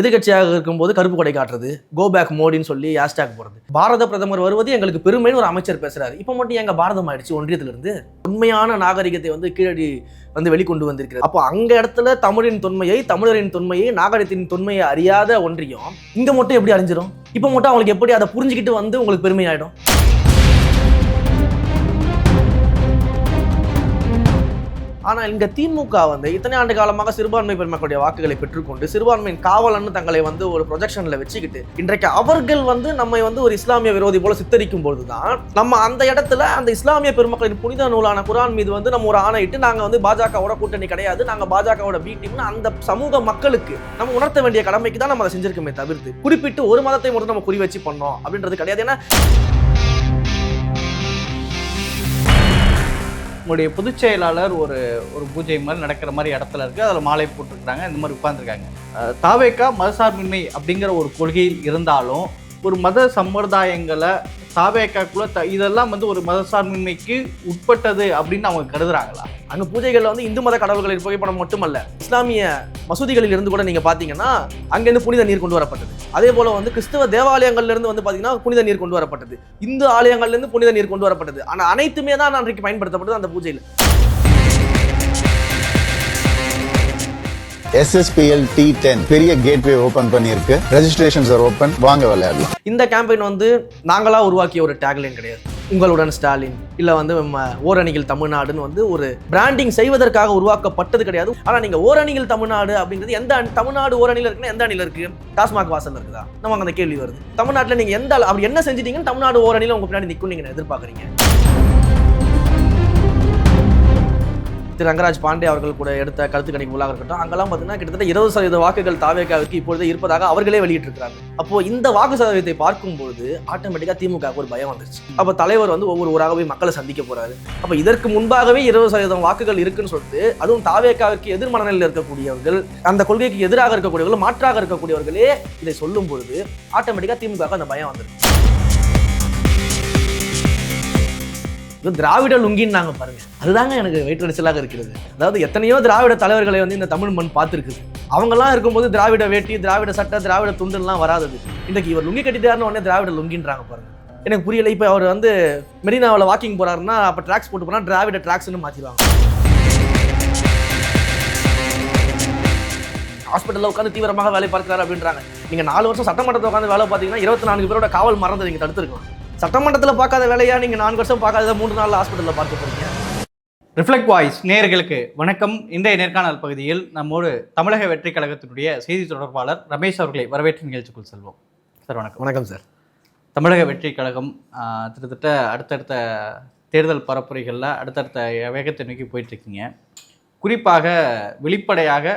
எதிர்கட்சியாக இருக்கும்போது கருப்பு கொடை காட்டுறது கோ பேக் மோடின்னு சொல்லி ஹேஷ்டாக் போடுறது. பாரத பிரதமர் வருவது எங்களுக்கு பெருமைன்னு ஒரு அமைச்சர் பேசுறாரு. இப்போ மட்டும் எங்க பாரதம் ஆயிடுச்சு ஒன்றியத்திலிருந்து? உண்மையான நாகரிகத்தை வந்து கீழடி வந்து வெளிக்கொண்டு வந்திருக்கிறது. அப்போ அங்க இடத்துல தமிழின் தொன்மையை தமிழரின் தொன்மையை நாகரிகத்தின் தொன்மையை அறியாத ஒன்றியம் இங்க மட்டும் எப்படி அறிஞ்சிடும் இப்போ மட்டும் அவங்களுக்கு எப்படி அதை புரிஞ்சுக்கிட்டு வந்து உங்களுக்கு பெருமையாயிடும்? ஆனால் இங்கே திமுக வந்து இத்தனை ஆண்டு காலமாக சிறுபான்மை பெருமக்களுடைய வாக்குகளை பெற்றுக்கொண்டு சிறுபான்மையின் காவலன்னு தங்களை வந்து ஒரு ப்ரொஜெக்ஷனில் வச்சுக்கிட்டு இன்றைக்கு அவர்கள் வந்து நம்மை வந்து ஒரு இஸ்லாமிய விரோதி போல சித்தரிக்கும் பொழுதுதான் நம்ம அந்த இடத்துல அந்த இஸ்லாமிய பெருமக்களின் புனித நூலான குரான் மீது வந்து நம்ம ஒரு ஆணையிட்டு நாங்கள் வந்து பாஜகவோட கூட்டணி கிடையாது நாங்கள் பாஜகவோட பி டீம்னு அந்த சமூக மக்களுக்கு நம்ம உணர்த்த வேண்டிய கடமைக்கு தான் நம்ம அதை செஞ்சிருக்கோமே தவிர்த்து குறிப்பிட்டு ஒரு மதத்தை மட்டும் நம்ம குறி வச்சு பண்ணோம் அப்படின்றது கிடையாது. ஏன்னா உங்களுடைய பொதுச் செயலாளர் ஒரு ஒரு பூஜை மாதிரி நடக்கிற மாதிரி இடத்துல இருக்கு. அதில் மாலை போட்டிருக்கிறாங்க இந்த மாதிரி உட்காந்துருக்காங்க தாவேக்கா மதசார்பின்மை அப்படிங்கிற ஒரு கொள்கையில் இருந்தாலும் ஒரு மத சம்பிரதாயங்களை சாவேக்காக்குள்ள த இதெல்லாம் வந்து ஒரு மதசார்பின்மைக்கு உட்பட்டது அப்படின்னு அவங்க கருதுறாங்களா? அங்கே பூஜைகளில் வந்து இந்து மத கடவுள்களின் புகைப்படம் மட்டுமல்ல இஸ்லாமிய மசூதிகளில் இருந்து கூட நீங்கள் பார்த்தீங்கன்னா அங்கேருந்து புனித நீர் கொண்டு வரப்பட்டது. அதே போல் வந்து கிறிஸ்தவ தேவாலயங்கள்லேருந்து வந்து பார்த்தீங்கன்னா புனித நீர் கொண்டு வரப்பட்டது. இந்து ஆலயங்கள்லேருந்து புனித நீர் கொண்டு வரப்பட்டது. ஆனால் அனைத்துமே தான் அன்றைக்கு பயன்படுத்தப்பட்டது அந்த பூஜையில். எஸ்எஸ்பிஎல் டி டென் பெரிய கேட்வே ஓபன் பண்ணியிருக்கு. ரெஜிஸ்ட்ரேஷன்ஸ் ஆர் ஓப்பன் வாங்க விளையாடலாம். இந்த கேம்பெயின் வந்து நாங்களா உருவாக்கிய ஒரு டேக்லைன் கிடையாது. உங்களுடன் ஸ்டாலின் இல்லை வந்து ம- ஓரணிகள் தமிழ்நாடுன்னு வந்து ஒரு பிராண்டிங் செய்வதற்காக உருவாக்கப்பட்டது கிடையாது. ஆனால் நீங்கள் ஓரணிகள் தமிழ்நாடு அப்படிங்கிறது எந்த அணி- தமிழ்நாடு ஓரணியில் இருக்குன்னா எந்த அணியில் இருக்குது டாஸ்மாக் வாசல் இருக்குதா? நமக்கு அந்த கேள்வி வருது. தமிழ்நாட்டில் நீங்கள் எந்த அப்படி என்ன செஞ்சிட்டீங்கன்னு தமிழ்நாடு ஓரணியில் உங்கள் பின்னாடி நிற்கும் நீங்கள் எதிர்பார்க்குறீங்க? திரு ரங்கராஜ் பாண்டே அவர்கள் கூட எடுத்த கருத்து கணிப்பு உள்ளாக இருக்கட்டும். அங்கெல்லாம் பார்த்தீங்கன்னா கிட்டத்தட்ட இருபது சதவீத வாக்குகள் தாவேக்காவுக்கு இப்பொழுது இருப்பதாக அவர்களே வெளியிட்டிருக்கிறாங்க. அப்போ இந்த வாக்கு சதவீதத்தை பார்க்கும்போது ஆட்டோமேட்டிக்காக திமுக ஒரு பயம் வந்துருச்சு. அப்போ தலைவர் வந்து ஒவ்வொரு ஊராக போய் மக்களை சந்திக்க போறாரு. அப்போ இதற்கு முன்பாகவே இருபது சதவீதம் வாக்குகள் இருக்குன்னு சொல்லிட்டு அதுவும் தாவேக்காவிற்கு எதிர் மனநிலையில் இருக்கக்கூடியவர்கள் அந்த கொள்கைக்கு எதிராக இருக்கக்கூடியவர்கள் மாற்றாக இருக்கக்கூடியவர்களே இதை சொல்லும் பொழுது ஆட்டோமேட்டிக்காக திமுக அந்த பயம் வந்துருச்சு. இது திராவிட லுங்கின்னாங்க பாருங்க. அதுதாங்க எனக்கு வயிற்றெரிச்சலாக இருக்கிறது. அதாவது எத்தனையோ திராவிட தலைவர்களை வந்து இந்த தமிழ் மண் பார்த்துருக்குது. அவங்கெல்லாம் இருக்கும்போது திராவிட வேட்டி திராவிட சட்டை திராவிட துண்டுலாம் வராதது. இன்றைக்கு இவர் லுங்கி கட்டிட்டாருன்னு உடனே திராவிட லுங்கின்றாங்க பாருங்க. எனக்கு புரியல இப்போ அவர் வந்து மெரினாவில் வாக்கிங் போறாருன்னா அப்போ ட்ராக்ஸ் போட்டு போனால் திராவிட ட்ராக்ஸ்னு மாற்றிடுவாங்க ஹாஸ்பிட்டலில் உட்காந்து தீவிரமாக வேலை பார்க்கிறாரு அப்படின்றாங்க. நீங்கள் நாலு வருஷம் சட்டமன்றத்தில் உட்காந்து வேலை பார்த்தீங்கன்னா இருபத்தி நான்கு பேரோட காவல் மறந்து நீங்கள் தடுத்துருக்கலாம். சட்டமன்றத்தில் பார்க்காத வேலையா? நீங்கள் நான்கு வருஷம் பார்க்காத மூன்று நாள் ஹாஸ்பிட்டலில் பார்க்க போறீங்க. ரிஃப்ளெக்ட் வாய்ஸ் நேயர்களுக்கு வணக்கம். இன்றைய நேர்காணல் பகுதியில் நம்மோடு தமிழக வெற்றி கழகத்தினுடைய செய்தி தொடர்பாளர் ரமேஷ் அவர்களை வரவேற்று நிகழ்ச்சிக்குள் செல்வோம். சார் வணக்கம். வணக்கம் சார். தமிழக வெற்றி கழகம் கிட்டத்தட்ட அடுத்தடுத்த தேர்தல் பரப்புரைகளில் அடுத்தடுத்த வேகத்தை நோக்கி போயிட்டுருக்கீங்க. குறிப்பாக வெளிப்படையாக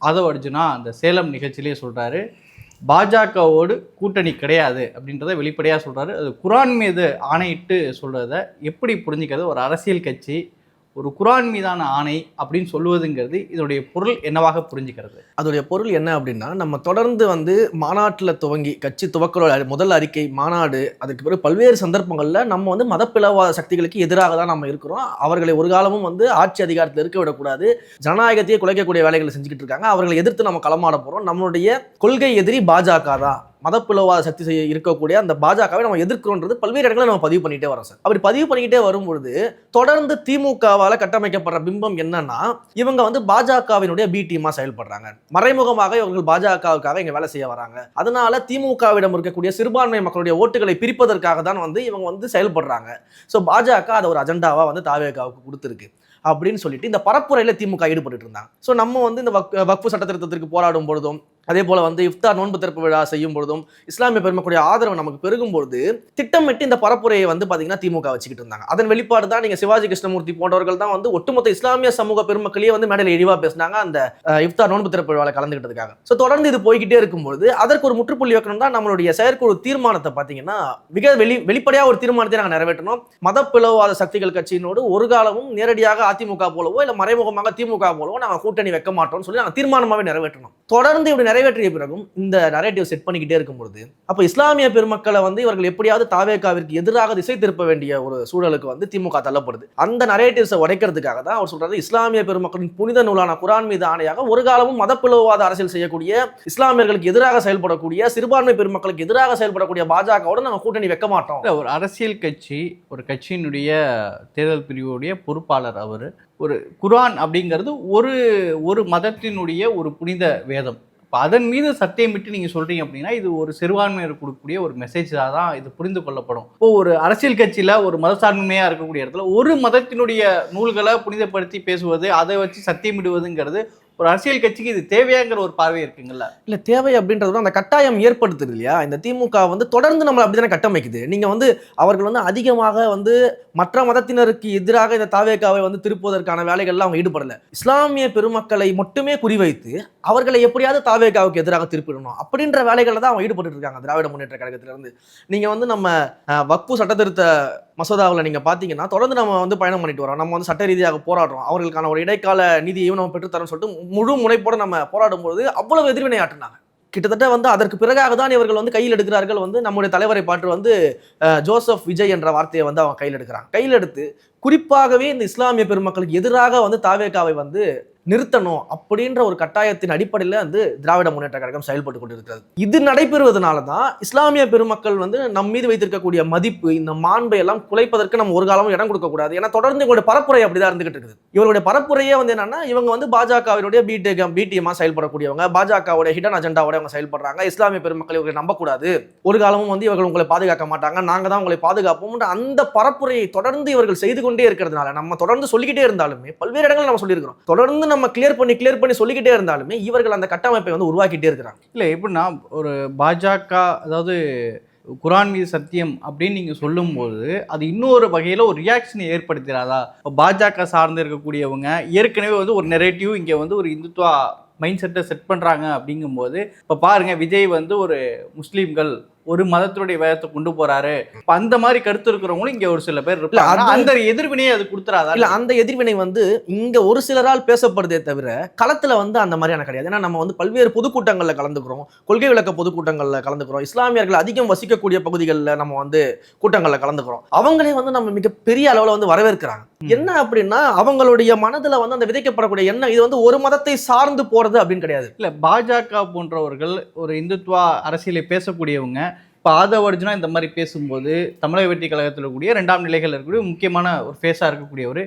ஆதவ் அர்ஜுனா அந்த சேலம் நிகழ்ச்சியிலே சொல்கிறாரு பாஜகவோடு கூட்டணி கிடையாது அப்படின்றத வெளிப்படையாக சொல்கிறாரு அது குரான் மீது ஆணையிட்டு சொல்கிறத எப்படி புரிஞ்சுக்கிறது? ஒரு அரசியல் கட்சி ஒரு குரான் மீதான ஆணை அப்படின்னு சொல்லுவதுங்கிறது இதனுடைய பொருள் என்னவாக புரிஞ்சுக்கிறது? அதோடைய பொருள் என்ன அப்படின்னா நம்ம தொடர்ந்து வந்து மாநாட்டில் துவங்கி கட்சி துவக்கலோட முதல் அறிக்கை மாநாடு அதுக்கு பிறகு பல்வேறு சந்தர்ப்பங்களில் நம்ம வந்து மதப்பிளவாத சக்திகளுக்கு எதிராக தான் நம்ம இருக்கிறோம். அவர்களை ஒரு காலமும் வந்து ஆட்சி அதிகாரத்தில் இருக்க விடக்கூடாது. ஜனநாயகத்தையே குலைக்கக்கூடிய வேலைகளை செஞ்சுக்கிட்டு இருக்காங்க. அவர்களை எதிர்த்து நம்ம களமாட போகிறோம் நம்மளுடைய கொள்கை எதிரி பாஜக தான். மதப்பிளவாத சக்தி செய்ய இருக்கக்கூடிய அந்த பாஜகவை நம்ம எதிர்க்கிறோன்றது பல்வேறு இடங்களில் நம்ம பதிவு பண்ணிட்டே வரோம் சார். அப்படி பதிவு பண்ணிக்கிட்டே வரும்பொழுது தொடர்ந்து திமுகவால் கட்டமைக்கப்படுற பிம்பம் என்னன்னா இவங்க வந்து பாஜகவினுடைய பி டீமாக செயல்படுறாங்க. மறைமுகமாக இவர்கள் பாஜகவுக்காக இங்கே வேலை செய்ய வராங்க. அதனால திமுகவிடம் இருக்கக்கூடிய சிறுபான்மை மக்களுடைய ஓட்டுகளை பிரிப்பதற்காக தான் வந்து இவங்க வந்து செயல்படுறாங்க. ஸோ பாஜக அதை ஒரு அஜெண்டாவாக வந்து தாவேகாவுக்கு கொடுத்துருக்கு அப்படின்னு சொல்லிட்டு இந்த பரப்புரையில் திமுக ஈடுபட்டு இருந்தாங்க. ஸோ நம்ம வந்து இந்த வக் வக்ஃபு சட்ட திருத்தத்திற்கு போராடும் பொழுதும் அதே போல் வந்து இஃப்தார் நோன்பு திறப்பு விழா செய்யும் பொழுதும் இஸ்லாமிய பெருமக்குடைய ஆதரவு நமக்கு பெருகும் பொழுது திட்டமிட்டு இந்த பரப்புரையை வந்து பார்த்தீங்கன்னா திமுக வச்சுக்கிட்டு இருந்தாங்க. அதன் வெளிப்பாடு தான் நீங்கள் சிவாஜி கிருஷ்ணமூர்த்தி போன்றவர்கள் தான் வந்து ஒட்டுமொத்த இஸ்லாமிய சமூக பெருமக்களையே வந்து மேடையில் இழிவாக பேசினாங்க அந்த இஃப்தார் நோன்பு திறப்பு விழாவில் கலந்துக்கிட்டதுக்காக ஸோ தொடர்ந்து இது போய்கிட்டே இருக்கும்போது அதற்கு ஒரு முற்றுப்புள்ளி வைக்கணும் தான் நம்மளுடைய செயற்குழு தீர்மானத்தை பார்த்தீங்கன்னா மிக வெளி வெளிப்படையாக ஒரு தீர்மானத்தை நாங்கள் நிறைவேற்றணும். மதப்பிளவாத சக்திகள் கட்சியினோடு ஒரு காலமும் நேரடியாக அதிமுக போலவோ இல்லை மறைமுகமாக திமுக போலவோ நாங்கள் கூட்டணி வைக்க மாட்டோம்னு சொல்லி நாங்கள் தீர்மானமாகவே நிறைவேற்றணும். தொடர்ந்து இப்படி நிறைவேற்றிய பிறகும் இந்த நரேட்டிவ் செட் பண்ணிக்கிட்டே இருக்கும்பொழுது அப்போ இஸ்லாமிய பெருமக்களை வந்து இவர்கள் எப்படியாவது தாவேக்காவிற்கு எதிராக திசை திருப்ப வேண்டிய ஒரு சூழலுக்கு வந்து திமுக தள்ளப்படுது. அந்த நரேட்டிவ்ஸை உடைக்கிறதுக்காக தான் அவர் சொல்றாரு இஸ்லாமிய பெருமக்களின் புனித நூலான குரான் மீது ஆணையாக ஒரு காலமும் மதப்பிளவாத அரசியல் செய்யக்கூடிய இஸ்லாமியர்களுக்கு எதிராக செயல்படக்கூடிய சிறுபான்மை பெருமக்களுக்கு எதிராக செயல்படக்கூடிய பாஜகவோட நாங்கள் கூட்டணி வைக்க மாட்டோம். ஒரு அரசியல் கட்சி ஒரு கட்சியினுடைய தேர்தல் பிரிவுடைய பொறுப்பாளர் அவர் ஒரு குரான் அப்படிங்கிறது ஒரு ஒரு மதத்தினுடைய ஒரு புனித வேதம். இப்போ அதன் மீது சத்தியமிட்டு நீங்கள் சொல்கிறீங்க அப்படின்னா இது ஒரு சிறுபான்மையினர் கொடுக்கக்கூடிய ஒரு மெசேஜாக தான் இது புரிந்து கொள்ளப்படும். இப்போ ஒரு அரசியல் கட்சியில் ஒரு மதசார்மையாக இருக்கக்கூடிய இடத்துல ஒரு மதத்தினுடைய நூல்களை புனிதப்படுத்தி பேசுவது அதை வச்சு சத்தியமிடுவதுங்கிறது ஒரு அரசியல் கட்சிக்கு இது தேவையாங்கிற ஒரு பார்வை இருக்குங்கல்ல இல்ல தேவை அப்படின்றது விட அந்த கட்டாயம் ஏற்படுத்துது இல்லையா? இந்த திமுக வந்து தொடர்ந்து நம்மளை அப்படிதானே கட்டமைக்குது. நீங்க வந்து அவர்கள் வந்து அதிகமாக வந்து மற்ற மதத்தினருக்கு எதிராக இந்த தாவேக்காவை வந்து திருப்புவதற்கான வேலைகள்லாம் அவங்க ஈடுபடல. இஸ்லாமிய பெருமக்களை மட்டுமே குறிவைத்து அவர்களை எப்படியாவது தாவேக்காவுக்கு எதிராக திருப்பிடணும் அப்படின்ற வேலைகளை தான் அவங்க ஈடுபட்டு இருக்காங்க திராவிட முன்னேற்ற கழகத்திலிருந்து நீங்க வந்து நம்ம வக்பு சட்டத்திருத்த மசோதாவில் நீங்கள் பார்த்தீங்கன்னா தொடர்ந்து நம்ம வந்து பயணம் பண்ணிட்டு வரோம். நம்ம வந்து சட்ட ரீதியாக போராடுறோம். அவர்களுக்கான ஒரு இடைக்கால நிதியையும் நம்ம பெற்றுத்தரோம்னு சொல்லிட்டு முழு முனைப்போட நம்ம போராடும் பொழுது அவ்வளவு எதிர்வினை ஆட்டினாங்க கிட்டத்தட்ட வந்து அதற்கு பிறகாக தான் இவர்கள் வந்து கையில் எடுக்கிறார்கள் வந்து நம்முடைய தலைவரை பாட்டு வந்து ஜோசப் விஜய் என்ற வார்த்தையை வந்து அவங்க கையில் எடுக்கிறாங்க. கையில் எடுத்து குறிப்பாகவே இந்த இஸ்லாமிய பெருமக்களுக்கு எதிராக வந்து தாவேக்காவை வந்து நிறுத்தணும் அப்படின்ற ஒரு கட்டாயத்தின் அடிப்படையில் வந்து திராவிட முன்னேற்ற கழகம் செயல்பட்டு கொண்டிருக்கிறது. இது நடைபெறுவதனால தான் இஸ்லாமிய பெருமக்கள் வந்து நம் மீது வைத்திருக்கக்கூடிய மதிப்பு இந்த மாண்பை எல்லாம் குலைப்பதற்கு நம்ம ஒரு காலமும் இடம் கொடுக்கக்கூடாது ஏன்னா தொடர்ந்து இவங்களுடைய பரப்புரை அப்படிதான் இருந்துகிட்டு இருக்குது. இவருடைய பரப்புரையே வந்து என்னன்னா இவங்க வந்து பாஜகவினுடைய பிடிஎம் பிடிஎம்மா செயல்படக்கூடியவங்க. பாஜகவுடைய ஹிடன் அஜெண்டாவோட அவங்க செயல்படுறாங்க. இஸ்லாமிய பெருமக்களை இவர்களை நம்பக்கூடாது. ஒரு காலமும் வந்து இவர்கள் உங்களை பாதுகாக்க மாட்டாங்க. நாங்கள் தான் உங்களை பாதுகாப்போம் அந்த பரப்புரையை தொடர்ந்து இவர்கள் செய்து கொண்டே இருக்கிறதுனால நம்ம தொடர்ந்து சொல்லிக்கிட்டே இருந்தாலுமே பல்வேறு இடங்கள் நம்ம சொல்லியிருக்கிறோம். தொடர்ந்து நம்ம நம்ம கிளியர் பண்ணி கிளியர் பண்ணி சொல்லிக்கிட்டே இருந்தாலுமே இவர்கள் அந்த கட்டமைப்பை வந்து உருவாக்கிட்டே இருக்கிறாங்க. இல்லை எப்படின்னா ஒரு பாஜக அதாவது குரான் மீது சத்தியம் அப்படின்னு நீங்கள் சொல்லும்போது அது இன்னொரு வகையில் ஒரு ரியாக்ஷனை ஏற்படுத்துகிறாதா? இப்போ பாஜக சார்ந்து இருக்கக்கூடியவங்க ஏற்கனவே வந்து ஒரு நெரேட்டிவ் இங்கே வந்து ஒரு இந்துத்துவா மைண்ட் செட்டை செட் பண்ணுறாங்க அப்படிங்கும்போது இப்போ பாருங்கள் விஜய் வந்து ஒரு முஸ்லீம்கள் ஒரு மதத்தினுடைய வேதத்தை கொண்டு போறாரு. அந்த மாதிரி கருத்து இருக்கிறவங்களும் இங்கே ஒரு சில பேர் அந்த எதிர்வினையை அது கொடுத்துறாதா? இல்ல அந்த எதிர்வினை வந்து இங்க ஒரு சிலரால் பேசப்படுதே தவிர களத்துல வந்து அந்த மாதிரியான கிடையாது. ஏன்னா நம்ம வந்து பல்வேறு பொதுக்கூட்டங்கள்ல கலந்துக்கிறோம். கொள்கை விளக்க பொதுக்கூட்டங்கள்ல கலந்துக்கிறோம். இஸ்லாமியர்கள் அதிகம் வசிக்கக்கூடிய பகுதிகளில் நம்ம வந்து கூட்டங்கள்ல கலந்துக்கிறோம். அவங்களே வந்து நம்ம மிகப்பெரிய அளவுல வந்து வரவேற்கிறாங்க. என்ன அப்படின்னா அவங்களுடைய மனதுல வந்து அந்த விதைக்கப்படக்கூடிய எண்ணம் இது வந்து ஒரு மதத்தை சார்ந்து போறது அப்படின்னு கிடையாது. இல்ல பாஜக போன்றவர்கள் ஒரு இந்துத்துவா அரசியலை பேசக்கூடியவங்க இப்போ ஆதவ இந்த மாதிரி பேசும்போது தமிழக வெற்றி கழகத்தில் இருக்கக்கூடிய ரெண்டாம் நிலைகள் இருக்கக்கூடிய முக்கியமான ஒரு ஃபேஸாக இருக்கக்கூடியவர்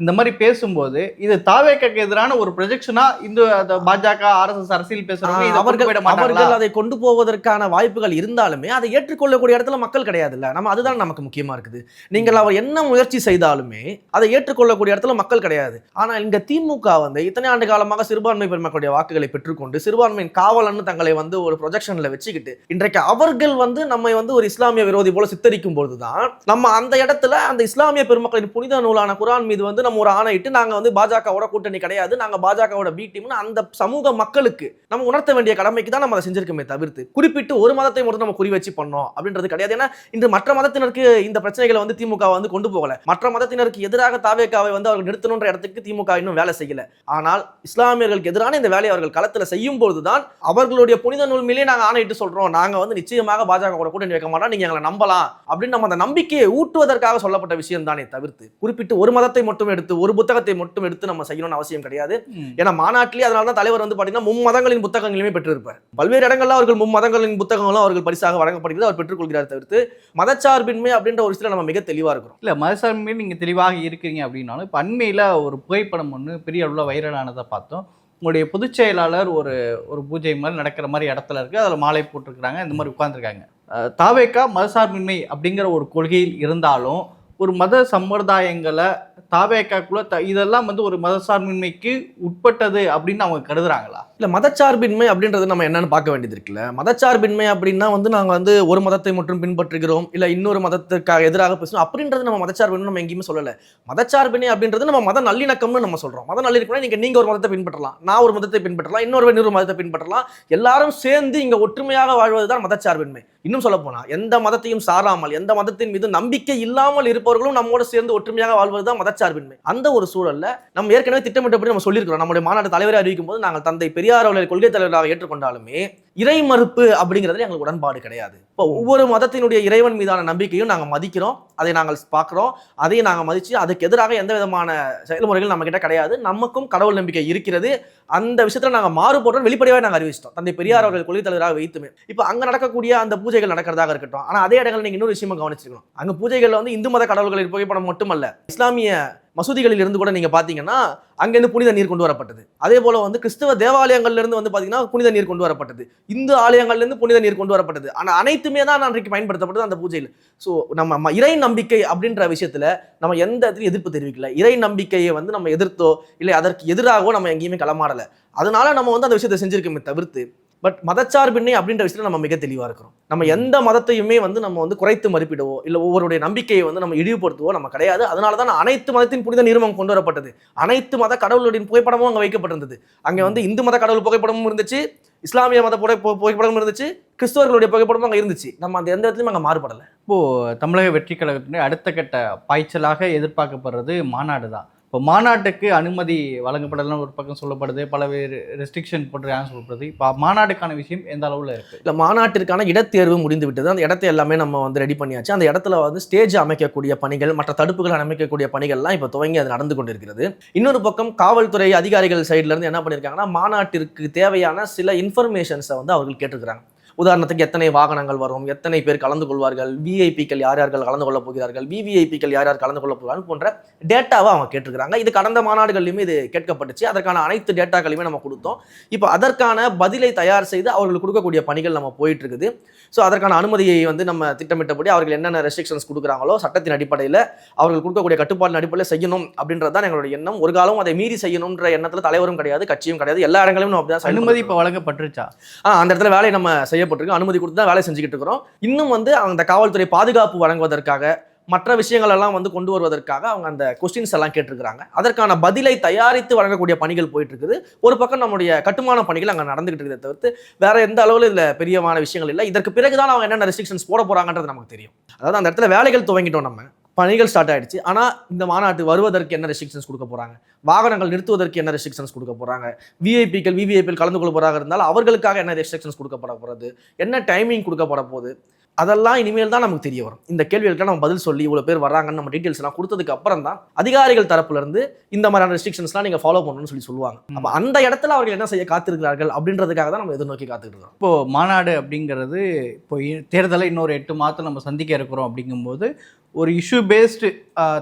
இந்த மாதிரி பேசும்போது இது தாவேக்காக்கு எதிரான ஒரு ப்ரொஜெக்ஷனா இந்த பாஜக ஆர்எஸ்எஸ் அரசியல் பேசுறவங்க அவர்கள் அவர்கள் அதை கொண்டு போவதற்கான வாய்ப்புகள் இருந்தாலுமே அதை ஏற்றுக்கொள்ளக்கூடிய இடத்துல மக்கள் கிடையாதுல்ல நம்ம அதுதான் நமக்கு முக்கியமா இருக்குது. நீங்கள் அவர் என்ன முயற்சி செய்தாலுமே அதை ஏற்றுக்கொள்ளக்கூடிய இடத்துல மக்கள் கிடையாது. ஆனால் இங்க திமுக வந்து இத்தனை ஆண்டு காலமாக சிறுபான்மை பெருமக்களுடைய வாக்குகளை பெற்றுக்கொண்டு சிறுபான்மையின் காவலன்னு தங்களை வந்து ஒரு ப்ரொஜெக்ஷன்ல வச்சுக்கிட்டு இன்றைக்கு அவர்கள் வந்து நம்மை வந்து ஒரு இஸ்லாமிய விரோதி போல சித்தரிக்கும் பொழுதுதான் நம்ம அந்த இடத்துல அந்த இஸ்லாமிய பெருமக்களின் புனித நூலான குரான் மீது வந்து நம்ம ஒரு ஆணையிட்டு நாங்கள் வந்து பாஜகவோட கூட்டணி கிடையாது. நாங்கள் பாஜகவோட பி டீம்னு அந்த சமூக மக்களுக்கு நம்ம உணர்த்த வேண்டிய கடமைக்கு தான் நம்ம அதை செஞ்சிருக்கோமே தவிர்த்து. குறிப்பிட்டு ஒரு மதத்தை மட்டும் நம்ம குறி வச்சு பண்ணோம் அப்படின்றது கிடையாது. ஏன்னா இன்று மற்ற மதத்தினருக்கு இந்த பிரச்சனைகளை வந்து திமுக வந்து கொண்டு போகல. மற்ற மதத்தினருக்கு எதிராக தாவேக்காவை வந்து அவர்கள் நிறுத்தணுன்ற இடத்துக்கு திமுக இன்னும் வேலை செய்யல. ஆனால் இஸ்லாமியர்களுக்கு எதிரான இந்த வேலையை அவர்கள் களத்தில் செய்யும் தான் அவர்களுடைய புனித நூல் மேலே நாங்கள் ஆணையிட்டு சொல்றோம். நாங்கள் வந்து நிச்சயமாக பாஜக கூட கூட்டணி வைக்க மாட்டோம். நீங்க எங்களை நம்பலாம் அப்படின்னு நம்ம அந்த நம்பிக்கையை ஊட்டுவதற்காக சொல்லப்பட்ட விஷயம் தானே தவிர்த்து. குறிப்பிட்டு ஒரு மதத்தை மட்டும் எடுத்து ஒரு புத்தகத்தை மட்டும் எடுத்து நம்ம செய்யணும்னு அவசியம் கிடையாது. ஏன்னா மாநாட்டிலே அதனால தான் தலைவர் வந்து பாத்தீங்கன்னா மும்மதங்களின் புத்தகங்களையுமே பெற்றிருப்பார். பல்வேறு இடங்கள்ல அவர்கள் மும்மதங்களின் புத்தகங்களும் அவர்கள் பரிசாக வழங்கப்படுகிறது அவர் பெற்றுக்கொள்கிறார் தவிர்த்து மதச்சார்பின்மை அப்படின்ற ஒரு விஷயத்துல நம்ம மிக தெளிவா இருக்கிறோம். இல்ல மதசார்மை நீங்க தெளிவாக இருக்கிறீங்க அப்படின்னாலும் இப்போ அண்மையில் ஒரு புகைப்படம் ஒன்று பெரிய அளவில் வைரலானதை பார்த்தோம். உங்களுடைய பொதுச் செயலாளர் ஒரு ஒரு பூஜை மாதிரி நடக்கிற மாதிரி இடத்துல இருக்கு. அதில் மாலை போட்டிருக்கிறாங்க இந்த மாதிரி உட்கார்ந்திருக்காங்க. அஹ் தாவேக்கா மதசார்பின்மை அப்படிங்கிற ஒரு கொள்கையில் இருந்தாலும் ஒரு மத சம்பிரதாயங்களை தாவேக்காக்குள்ள த இதெல்லாம் வந்து ஒரு மதசார்பின்மைக்கு உட்பட்டது அப்படின்னு அவங்க கருதுறாங்களா? இல்லை மதச்சார்பின்மை அப்படின்றது நம்ம என்னன்னு பார்க்க வேண்டியது இருக்குல்ல. மதச்சார்பின்மை அப்படின்னா வந்து நாங்கள் வந்து ஒரு மதத்தை மட்டும் பின்பற்றுகிறோம் இல்லை இன்னொரு மதத்துக்காக எதிராக பேசணும் அப்படின்றது நம்ம மதச்சார்பின்மை நம்ம எங்கேயுமே சொல்லலை. மதச்சார்பின்மை அப்படின்றது நம்ம மத நல்லிணக்கம்னு நம்ம சொல்கிறோம் மத நல்லிணக்கம்னா நீங்கள் நீங்கள் ஒரு மதத்தை பின்பற்றலாம் நான் ஒரு மதத்தை பின்பற்றலாம் இன்னொரு இன்னொரு மதத்தை பின்பற்றலாம் எல்லாரும் சேர்ந்து இங்கே ஒற்றுமையாக வாழ்வது தான் மதச்சார்பின்மை. இன்னும் சொல்ல போனால் எந்த மதத்தையும் சாராமல் எந்த மதத்தின் மீது நம்பிக்கை இல்லாமல் இருப்பவர்களும் நம்மோட சேர்ந்து ஒற்றுமையாக வாழ்வது தான் மதச்சார்பின்மை. அந்த ஒரு சூழலில் நம்ம ஏற்கனவே திட்டமிட்டபடி நம்ம சொல்லியிருக்கிறோம். நம்முடைய மாநாட்டு தலைவரை அறிவிக்கும் போது நாங்கள் தந்தை பெரிய பெரியார் அவர்களை கொள்கை தலைவராக ஏற்றுக்கொண்டாலுமே இறை மறுப்பு அப்படிங்கிறதுல எங்களுக்கு உடன்பாடு கிடையாது. இப்போ ஒவ்வொரு மதத்தினுடைய இறைவன் மீதான நம்பிக்கையும் நாங்கள் மதிக்கிறோம். அதை நாங்கள் பார்க்குறோம். அதையும் நாங்கள் மதித்து அதுக்கு எதிராக எந்த விதமான செயல்முறைகள் நம்ம கிட்ட கிடையாது. நமக்கும் கடவுள் நம்பிக்கை இருக்கிறது. அந்த விஷயத்துல நாங்கள் மாறுபடுறோம். வெளிப்படையாக நாங்கள் அறிவிச்சிட்டோம். தந்தை பெரியார் அவர்கள் கொள்கை தலைவராக வைத்துமே. இப்போ அங்கே நடக்கக்கூடிய அந்த பூஜைகள் நடக்கிறதாக இருக்கட்டும். ஆனால் அதே இடங்கள் நீங்கள் இன்னொரு விஷயமா கவனிச்சிருக்கணும். அங்கே பூஜைகளில் வந்து இந்து மத கடவுள்களின் புகைப்படம் மட்டுமல்ல இஸ்லாமிய மசூதிகளில் இருந்து கூட நீங்கள் பார்த்தீங்கன்னா அங்கேருந்து புனித நீர் கொண்டு வரப்பட்டது. அதே போல் வந்து கிறிஸ்தவ தேவாலயங்கள்லேருந்து வந்து பார்த்தீங்கன்னா புனித நீர் கொண்டு வரப்பட்டது. இந்து ஆலயங்கள்லேருந்து புனித நீர் கொண்டு வரப்பட்டது. ஆனால் அனைத்துமே தான் அன்றைக்கு பயன்படுத்தப்பட்டது அந்த பூஜையில். ஸோ நம்ம ம- இறை நம்பிக்கை அப்படின்ற விஷயத்தில் நம்ம எந்த இடத்துலையும் எதிர்ப்பு தெரிவிக்கல. இறை நம்பிக்கையை வந்து நம்ம எதிர்த்தோ இல்லை அதற்கு எதிராகவோ நம்ம எங்கேயுமே களமாடலை. அதனால நம்ம வந்து அந்த விஷயத்தை செஞ்சுருக்கோமே தவிர்த்து பட் மதச்சார்பின்மை அப்படின்ற விஷயத்துல நம்ம மிக தெளிவா இருக்கிறோம். நம்ம எந்த மதத்தையுமே வந்து நம்ம வந்து குறைத்து மதிப்பிடவோ இல்லை ஒவ்வொருடைய நம்பிக்கையை வந்து நம்ம இழிவுபடுத்துவோ நம்ம கிடையாது. அதனால தான் அனைத்து மதத்தின் புனித நிறுவனம் கொண்டு வரப்பட்டது. அனைத்து மத கடவுளுடைய புகைப்படமும் அங்கே வைக்கப்பட்டிருந்தது. அங்கே வந்து இந்து மத கடவுள் புகைப்படமும் இருந்துச்சு இஸ்லாமிய மத புகை புகைப்படமும் இருந்துச்சு கிறிஸ்தவர்களுடைய புகைப்படமும் அங்கே இருந்துச்சு. நம்ம அந்த எந்த இடத்துலையும் அங்கே மாறுபடலை. இப்போ தமிழக வெற்றி கழகத்தினுடைய அடுத்த கட்ட பாய்ச்சலாக எதிர்பார்க்கப்படுறது மாநாடு தான் இப்போ மாநாட்டுக்கு அனுமதி வழங்கப்படலாம் ஒரு பக்கம் சொல்லப்படுது பலவேறு ரெஸ்ட்ரிக்ஷன் போட்டுருக்காங்க சொல்லப்படுது. இப்போ மாநாட்டுக்கான விஷயம் எந்த அளவில் இருக்குது இல்லை மாநாட்டிற்கான இடத்தேர்வு முடிந்து விட்டது அந்த இடத்தை எல்லாமே நம்ம வந்து ரெடி பண்ணியாச்சு. அந்த இடத்துல வந்து ஸ்டேஜ் அமைக்கக்கூடிய பணிகள் மற்ற தடுப்புகள் அமைக்கக்கூடிய பணிகள்லாம் இப்போ துவங்கி அது நடந்து கொண்டிருக்கிறது. இன்னொரு பக்கம் காவல்துறை அதிகாரிகள் சைட்லேருந்து என்ன பண்ணியிருக்காங்கன்னா மாநாட்டிற்கு தேவையான சில இன்ஃபர்மேஷன்ஸை வந்து அவர்கள் கேட்டிருக்கிறாங்க. உதாரணத்துக்கு எத்தனை வாகனங்கள் வரும் எத்தனை பேர் கலந்து கொள்வார்கள் விஐபிக்கள் யார் யார்கள் கலந்து கொள்ள போகிறார்கள் விவிஐபிக்கள் யார் யார் கலந்து கொள்ள போகிறார்கள் போன்ற டேட்டாவை அவங்க கேட்டிருக்கிறாங்க. இது கடந்த மாநாடுகள்லையுமே இது கேட்கப்பட்டுச்சு. அதற்கான அனைத்து டேட்டாக்களையுமே நம்ம கொடுத்தோம். இப்போ அதற்கான பதிலை தயார் செய்து அவர்களுக்கு கொடுக்கக்கூடிய பணிகள் நம்ம போயிட்டு இருக்குது ஸோ அதற்கான அனுமதியை வந்து நம்ம திட்டமிட்டபடி அவர்கள் என்னென்ன ரெஸ்ட்ரிக்ஷன்ஸ் கொடுக்குறாங்களோ சட்டத்தின் அடிப்படையில் அவர்கள் கொடுக்கக்கூடிய கட்டுப்பாட்டின் அடிப்படையில் செய்யணும் அப்படின்றது தான் எங்களுடைய எண்ணம். ஒரு காலம் அதை மீறி செய்யணுன்ற எண்ணத்தில் தலைவரும் கிடையாது கட்சியும் கிடையாது. எல்லா இடங்களிலும் அனுமதி. இப்போ வழங்கப்பட்டுருச்சா? ஆ அந்த இடத்துல வேலையை நம்ம செய்யப்பட்டிருக்கு அனுமதி கொடுத்து தான் வேலை செஞ்சுக்கிட்டு இருக்கிறோம். இன்னும் வந்து அந்த காவல்துறை பாதுகாப்பு வழங்குவதற்காக மற்ற விஷயங்கள் எல்லாம் வந்து கொண்டு வருவதற்காக அவங்க அந்த கொஸ்டின்ஸ் எல்லாம் கேட்டிருக்கிறாங்க. அதற்கான பதிலை தயாரித்து வழங்கக்கூடிய பணிகள் போயிட்டு இருக்குது ஒரு பக்கம் நம்முடைய கட்டுமான பணிகள் அங்கே நடந்துகிட்டு இருக்கிறத தவிர்த்து வேற எந்த அளவில் இதில் பெரியமான விஷயங்கள் இல்லை. இதற்கு பிறகுதான் அவங்க என்னென்ன ரெஸ்ட்ரிக்ஷன்ஸ் போட போறாங்கன்றது நமக்கு தெரியும். அதாவது அந்த இடத்துல வேலைகள் துவங்கிட்டோம் நம்ம. பணிகள் ஸ்டார்ட் ஆயிடுச்சு. ஆனால் இந்த மாநாட்டு வருவதற்கு என்ன ரெஸ்ட்ரிக்ஷன்ஸ் கொடுக்க போறாங்க? வாகனங்கள் நிறுத்துவதற்கு என்ன ரெஸ்ட்ரிக்ஷன்ஸ் கொடுக்க போறாங்க? விஐபிக்கள் விவிஐபிகள் கலந்து கொள்ள போறாங்க இருந்தால் அவர்களுக்காக என்ன ரெஸ்ட்ரிக்ஷன்ஸ் கொடுக்கப்பட போகிறது என்ன டைமிங் கொடுக்கப்பட போகுது? அதெல்லாம் இனிமேல் தான் நமக்கு தெரிய வரும். இந்த கேள்விகளுக்கு நம்ம பதில் சொல்லி இவ்வளோ பேர் வர்றாங்கன்னு நம்ம டீட்டெயில்ஸ் எல்லாம் கொடுத்ததுக்கு அப்புறம் தான் அதிகாரிகள் தரப்புல இருந்து இந்த மாதிரியான ரெஸ்ட்ரிக்ஷன்ஸ்லாம் நீங்க ஃபாலோ பண்ணணும்னு சொல்லி சொல்லுவாங்க. அப்போ அந்த இடத்துல அவர்கள் என்ன செய்ய காத்திருக்கிறார்கள் அப்படின்றதுக்காக தான் நம்ம எதிர்நோக்கி காத்துக்கிட்டு இருக்கோம். இப்போ மாநாடு அப்படிங்கிறது இப்போ தேர்தலை இன்னொரு எட்டு மாதம் நம்ம சந்திக்க இருக்கிறோம் அப்படிங்கும்போது ஒரு இஷ்யூ பேஸ்டு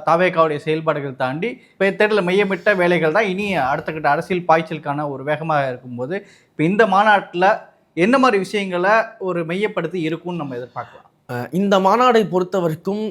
தாவேக்காவுடைய செயல்பாடுகள் தாண்டி இப்போ தேர்தலில் மையமிட்ட வேலைகள் தான் இனி அடுத்த கட்ட அரசியல் பாய்ச்சலுக்கான ஒரு வேகமாக இருக்கும்போது இப்போ இந்த மாநாட்டில் என்ன மாதிரி விஷயங்களை ஒரு மையப்படுத்தி இருக்கும்னு நம்ம எதிர்பார்க்கலாம்? இந்த மாநாடை பொறுத்த வரைக்கும்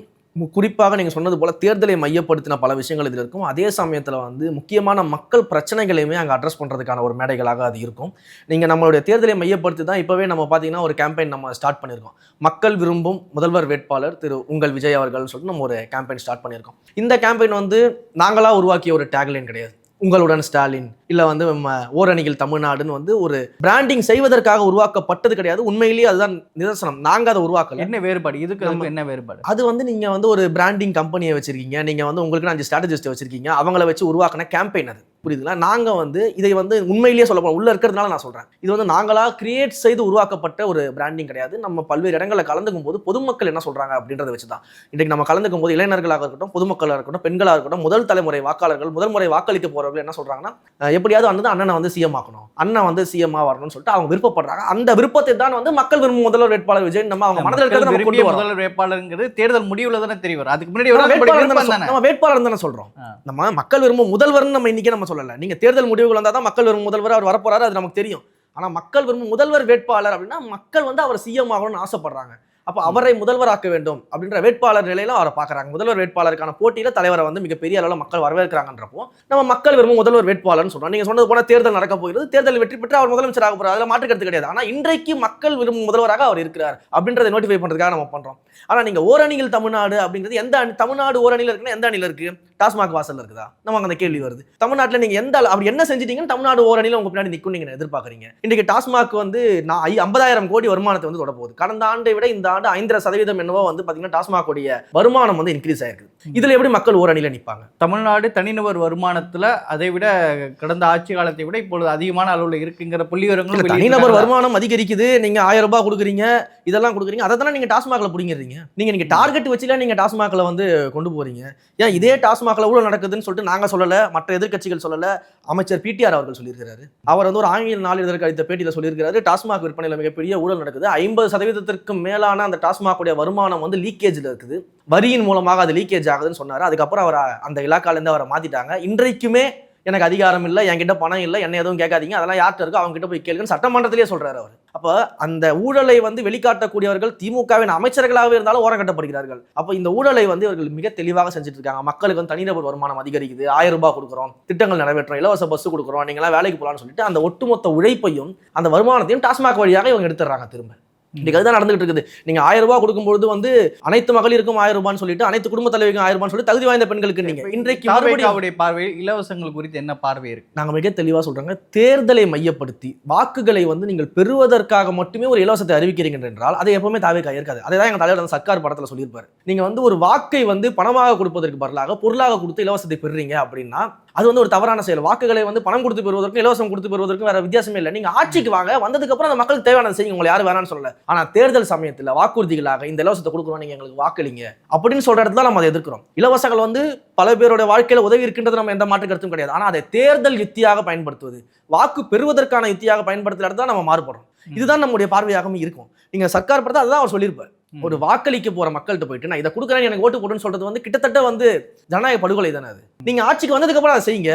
குறிப்பாக நீங்கள் சொன்னது போல் தேர்தலை மையப்படுத்தின பல விஷயங்கள் இதில் இருக்கும். அதே சமயத்தில் வந்து முக்கியமான மக்கள் பிரச்சனைகளையுமே அங்கே அட்ரஸ் பண்ணுறதுக்கான ஒரு மேடைகளாக அது இருக்கும். நீங்கள் நம்மளுடைய தேர்தலை மையப்படுத்தி தான் இப்போவே நம்ம பார்த்தீங்கன்னா ஒரு கேம்பெயின் நம்ம ஸ்டார்ட் பண்ணியிருக்கோம். மக்கள் விரும்பும் முதல்வர் வேட்பாளர் திரு உங்கள் விஜய் அவர்கள் சொல்லிட்டு நம்ம ஒரு கேம்பெயின் ஸ்டார்ட் பண்ணியிருக்கோம். இந்த கேம்பெயின் வந்து நாங்களாக உருவாக்கிய ஒரு டேக்லைன் கிடையாது. உங்களுடன் ஸ்டாலின். இல்லை வந்து நம்ம ஓரணிகள் தமிழ்நாடுன்னு வந்து ஒரு பிராண்டிங் செய்வதற்காக உருவாக்கப்பட்டது கிடையாது. உண்மையிலேயே அதுதான் நிதர்சனம். நாங்கள் அதை உருவாக்கல. என்ன வேறுபாடு? இதுக்கு அதுக்கு என்ன வேறுபாடு? அது வந்து நீங்க வந்து ஒரு பிராண்டிங் கம்பெனியை வச்சிருக்கீங்க. நீங்க வந்து உங்களுக்கு அஞ்சு ஸ்ட்ராட்டஜிஸ்ட் வச்சிருக்கீங்க. அவங்கள வச்சு உருவாக்கின கேம்பெயின் அது. புரியுதுங்களா? நாங்க வந்து இதை வந்து உண்மையிலேயே சொல்ல போறோம். உள்ள இருக்கிறதுனால நான் சொல்றேன். இது வந்து நாங்களா கிரியேட் செய்து உருவாக்கப்பட்ட ஒரு பிராண்டிங் கிடையாது. நம்ம பல்வேறு இடங்களில் கலந்துக்கும் போது பொதுமக்கள் என்ன சொல்றாங்க அப்படின்றத வச்சு தான் இன்றைக்கு நம்ம கலந்துக்கும் போது இளைஞர்களாக இருக்கட்டும் பொதுமக்களாக இருக்கட்டும் பெண்களாக இருக்கட்டும் முதல் தலைமுறை வாக்காளர்கள் முதல் முறை வாக்களிக்க போறவர்கள் என்ன சொல்றாங்கன்னா அஹ் எப்படியாவது வந்து அண்ணனை வந்து சிஎம் ஆக்கணும். அண்ணன் வந்து சிஎம் வரணும்னு சொல்லிட்டு அவங்க விருப்பப்படுறாங்க. அந்த விருப்பத்தை தான் வந்து மக்கள் விரும்பும் முதல்வர் வேட்பாளர் விஜய் நம்ம அவங்க மனதில் இருக்கிறத நம்ம கொண்டு முதல்வர் வேட்பாளருங்கிறது தேர்தல் முடிவுல தானே தெரிய வரும். அதுக்கு முன்னாடி நம்ம வேட்பாளர் தானே தானே நம்ம வேட்பாளர் தானே சொல்றோம். ஆ. நம்ம மக்கள் விரும்பும் முதல்வர்னு நம்ம இன்னைக்கு நம்ம சொல்லலை. நீங்கள் தேர்தல் முடிவுகள் வந்தால் தான் மக்கள் விரும்பும் முதல்வர் அவர் வரப்போறாரு அது நமக்கு தெரியும். ஆனால் மக்கள் விரும்பும் முதல்வர் வேட்பாளர் அப்படின்னா மக்கள் வந்து அவர் சிஎம் ஆகணும்னு ஆசைப்படுறாங்க. அப்போ அவரை முதல்வராக்க வேண்டும் அப்படின்ற வேட்பாளர் நிலையில அவரை பார்க்குறாங்க. முதல்வர் வேட்பாளருக்கான போட்டியில் தலைவரை வந்து மிகப்பெரிய அளவில் மக்கள் வரவேற்கிறாங்கன்றப்போ நம்ம மக்கள் விரும்பும் முதல்வர் வேட்பாளர்னு சொல்கிறோம் நீங்கள் சொன்னது போல தேர்தல் நடக்க போகிறது தேர்தல் வெற்றி பெற்று அவர் முதலமைச்சர் ஆக போகிறார் அதில் மாற்று கருத்து கிடையாது. ஆனால் இன்றைக்கு மக்கள் விரும்பும் முதல்வராக அவர் இருக்கிறார் அப்படின்றத நோட்டிஃபை பண்ணுறதுக்காக நம்ம பண்ணுறோம் ஆனால் நீங்கள் ஓரணியில் தமிழ்நாடு அப்படிங்கிறது எந்த அணி தமிழ்நாடு ஓரணியில் இருக்குன்னா எந்த அணியில் இருக்குது டாஸ்மாக் வாசல்ல இருக்குதா? நமக்கு அந்த கேள்வி வருது. தமிழ்நாட்டுல நீங்க எந்த அப்படி என்ன செஞ்சிட்டீங்கன்னு தமிழ்நாடு ஓரணியில உங்க பின்னாடி நிக்கும் நீங்க எதிர்பார்க்கறீங்க. இன்னைக்கு டாஸ்மாக் வந்து நான் ஐ- 50000 கோடி வருமானத்தை வந்து தொட போகுது. கடந்த ஆண்டை விட இந்த ஆண்டு ஐந்தரை சதவீதம் என்னவோ வந்து பாத்தீங்கன்னா டாஸ்மாக் உடைய வருமானம் வந்து இன்க்ரீஸ் ஆயிருக்கு. இதுல எப்படி மக்கள் ஓரணியில நிப்பாங்க? தமிழ்நாடு தனிநபர் வருமானத்துல அதை விட கடந்த ஆட்சி காலத்தை விட இப்பொழுது அதிகமான அளவுல இருக்குங்கிற புள்ளி விவரங்களும் தனிநபர். வருமானம் அதிகரிக்குது. நீங்க ஆயிரம் ரூபாய் கொடுக்குறீங்க இதெல்லாம் கொடுக்குறீங்க. அதை தானே நீங்க டாஸ்மாக்ல புடிங்கிறீங்க நீங்க நீங்க டார்கெட் வச்சுல நீங்க டாஸ்மாக்ல வந்து கொண்டு போறீங்க. ஏன் இதே டாஸ்மாக்ல ஊழல் நடக்குதுன்னு சொல்லிட்டு நாங்க சொல்லல மற்ற எதிர்க்கட்சிகள் சொல்லல. அமைச்சர் பிடிஆர் அவர்கள் சொல்லியிருக்கிறாரு. அவர் வந்து ஒரு ஆங்கில நாளிதழுக்கு அளித்த பேட்டியில சொல்லியிருக்கிறாரு. டாஸ்மாக் விற்பனையில மிகப்பெரிய ஊழல் நடக்குது. ஐம்பது சதவீதத்திற்கு மேலான அந்த டாஸ்மாகுடைய வருமானம் வந்து லீக்கேஜ்ல இருக்குது. வரியின் மூலமாக அது லீக்கேஜ் ஆகுதுன்னு சொன்னாரு. அதுக்கப்புறம் அவர் அந்த இலாக்கால இருந்து அவரை மாத்திட்டாங்க. இன்றைக்குமே எனக்கு அதிகாரம் இல்லை என்கிட்ட பணம் இல்லை என்ன எதுவும் கேட்காதீங்க. அதெல்லாம் யார்கிட்ட இருக்கோ அவங்க கிட்ட போய் கேளுங்கன்னு சட்டமன்றத்திலேயே சொல்றாரு அவர். அப்போ அந்த ஊழலை வந்து வெளிக்காட்டக்கூடியவர்கள் திமுகவின் அமைச்சர்களாகவே இருந்தாலும் ஓரம் கட்டப்படுகிறார்கள். அப்போ இந்த ஊழலை வந்து இவர்கள் மிக தெளிவாக செஞ்சுட்டு இருக்காங்க மக்களுக்கு வந்து தனிநபர் வருமானம் அதிகரிக்குது ஆயிரம் ரூபாய் கொடுக்குறோம் திட்டங்கள் நிறைவேற்றோம் இலவச பஸ் கொடுக்குறோம் நீங்களாம் வேலைக்கு போகலான்னு சொல்லிட்டு அந்த ஒட்டுமொத்த உழைப்பையும் அந்த வருமானத்தையும் டாஸ்மாக் வழியாக இவங்க எடுத்துடுறாங்க திரும்ப. இன்னைக்கு அதுதான் நடந்துகிட்டு இருக்குது. நீங்க ஆயிரம் ரூபாய் கொடுக்கும்பொழுது வந்து அனைத்து மகளிருக்கும் ஆயிரம் ரூபான்னு சொல்லிட்டு அனைத்து குடும்ப தலைவிக்கும் ஆயிரம் ரூபான்னு சொல்லி தகுதி வாய்ந்த பெண்களுக்கு நீங்க. இன்றைக்கு தாவேகாவுடைய பார்வையில் இலவசங்கள் குறித்து என்ன பார்வை இருக்கு? நாங்க மிக தெளிவா சொல்றாங்க. தேர்தலை மையப்படுத்தி வாக்குகளை வந்து நீங்கள் பெறுவதற்காக மட்டுமே ஒரு இலவசத்தை அறிவிக்கிறீங்க என்றால் அதை எப்பவுமே தாவே இருக்காது. அதை தான் எங்க தலைவர் சர்க்கார் படத்துல சொல்லியிருப்பாரு. நீங்க வந்து ஒரு வாக்கை வந்து பணமாக கொடுப்பதற்கு பதிலாக பொருளாக கொடுத்து இலவசத்தை பெறுறீங்க அப்படின்னா அது வந்து ஒரு தவறான செயல். வாக்குகளை வந்து பணம் கொடுத்து பெறுவதற்கும் இலவசம் கொடுத்து பெறுவதற்கும் வேற வித்தியாசமே இல்லை. நீங்க ஆட்சிக்கு வாங்க வந்ததுக்கு அப்புறம் அந்த மக்களுக்கு தேவையானதை செய்யுங்க. உங்களை யாரும் வேணாம்னு சொல்லல. ஆனா தேர்தல் சமயத்துல வாக்குறுதிகளாக இந்த இலவசத்தை கொடுக்குறோம் நீங்க எங்களுக்கு வாக்களிங்க. அப்படின்னு சொல்ற இடத்துல நம்ம அதை எதிர்க்கிறோம். இலவசங்கள் வந்து பல பேரோட வாழ்க்கையில உதவி இருக்கின்றது நம்ம எந்த மாற்று கருத்தும் கிடையாது. ஆனா அதை தேர்தல் யுத்தியாக பயன்படுத்துவது வாக்கு பெறுவதற்கான யுத்தியாக பயன்படுத்துற இடத்துல நம்ம மாறுபடுறோம். இதுதான் நம்முடைய பார்வையாகவும் இருக்கும். நீங்க சர்க்கார் படத்தை அதுதான் அவர் சொல்லியிருப்பார். ஒரு வாக்களிக்க போற மக்கள்கிட்ட போயிட்டு நான் இதை கொடுக்குறேன் எனக்கு ஓட்டு போட்டுன்னு சொல்றது வந்து கிட்டத்தட்ட வந்து ஜனநாயக படுகொலை தானே அது? நீங்க ஆட்சிக்கு வந்ததுக்கு அப்புறம் அதை செய்யுங்க.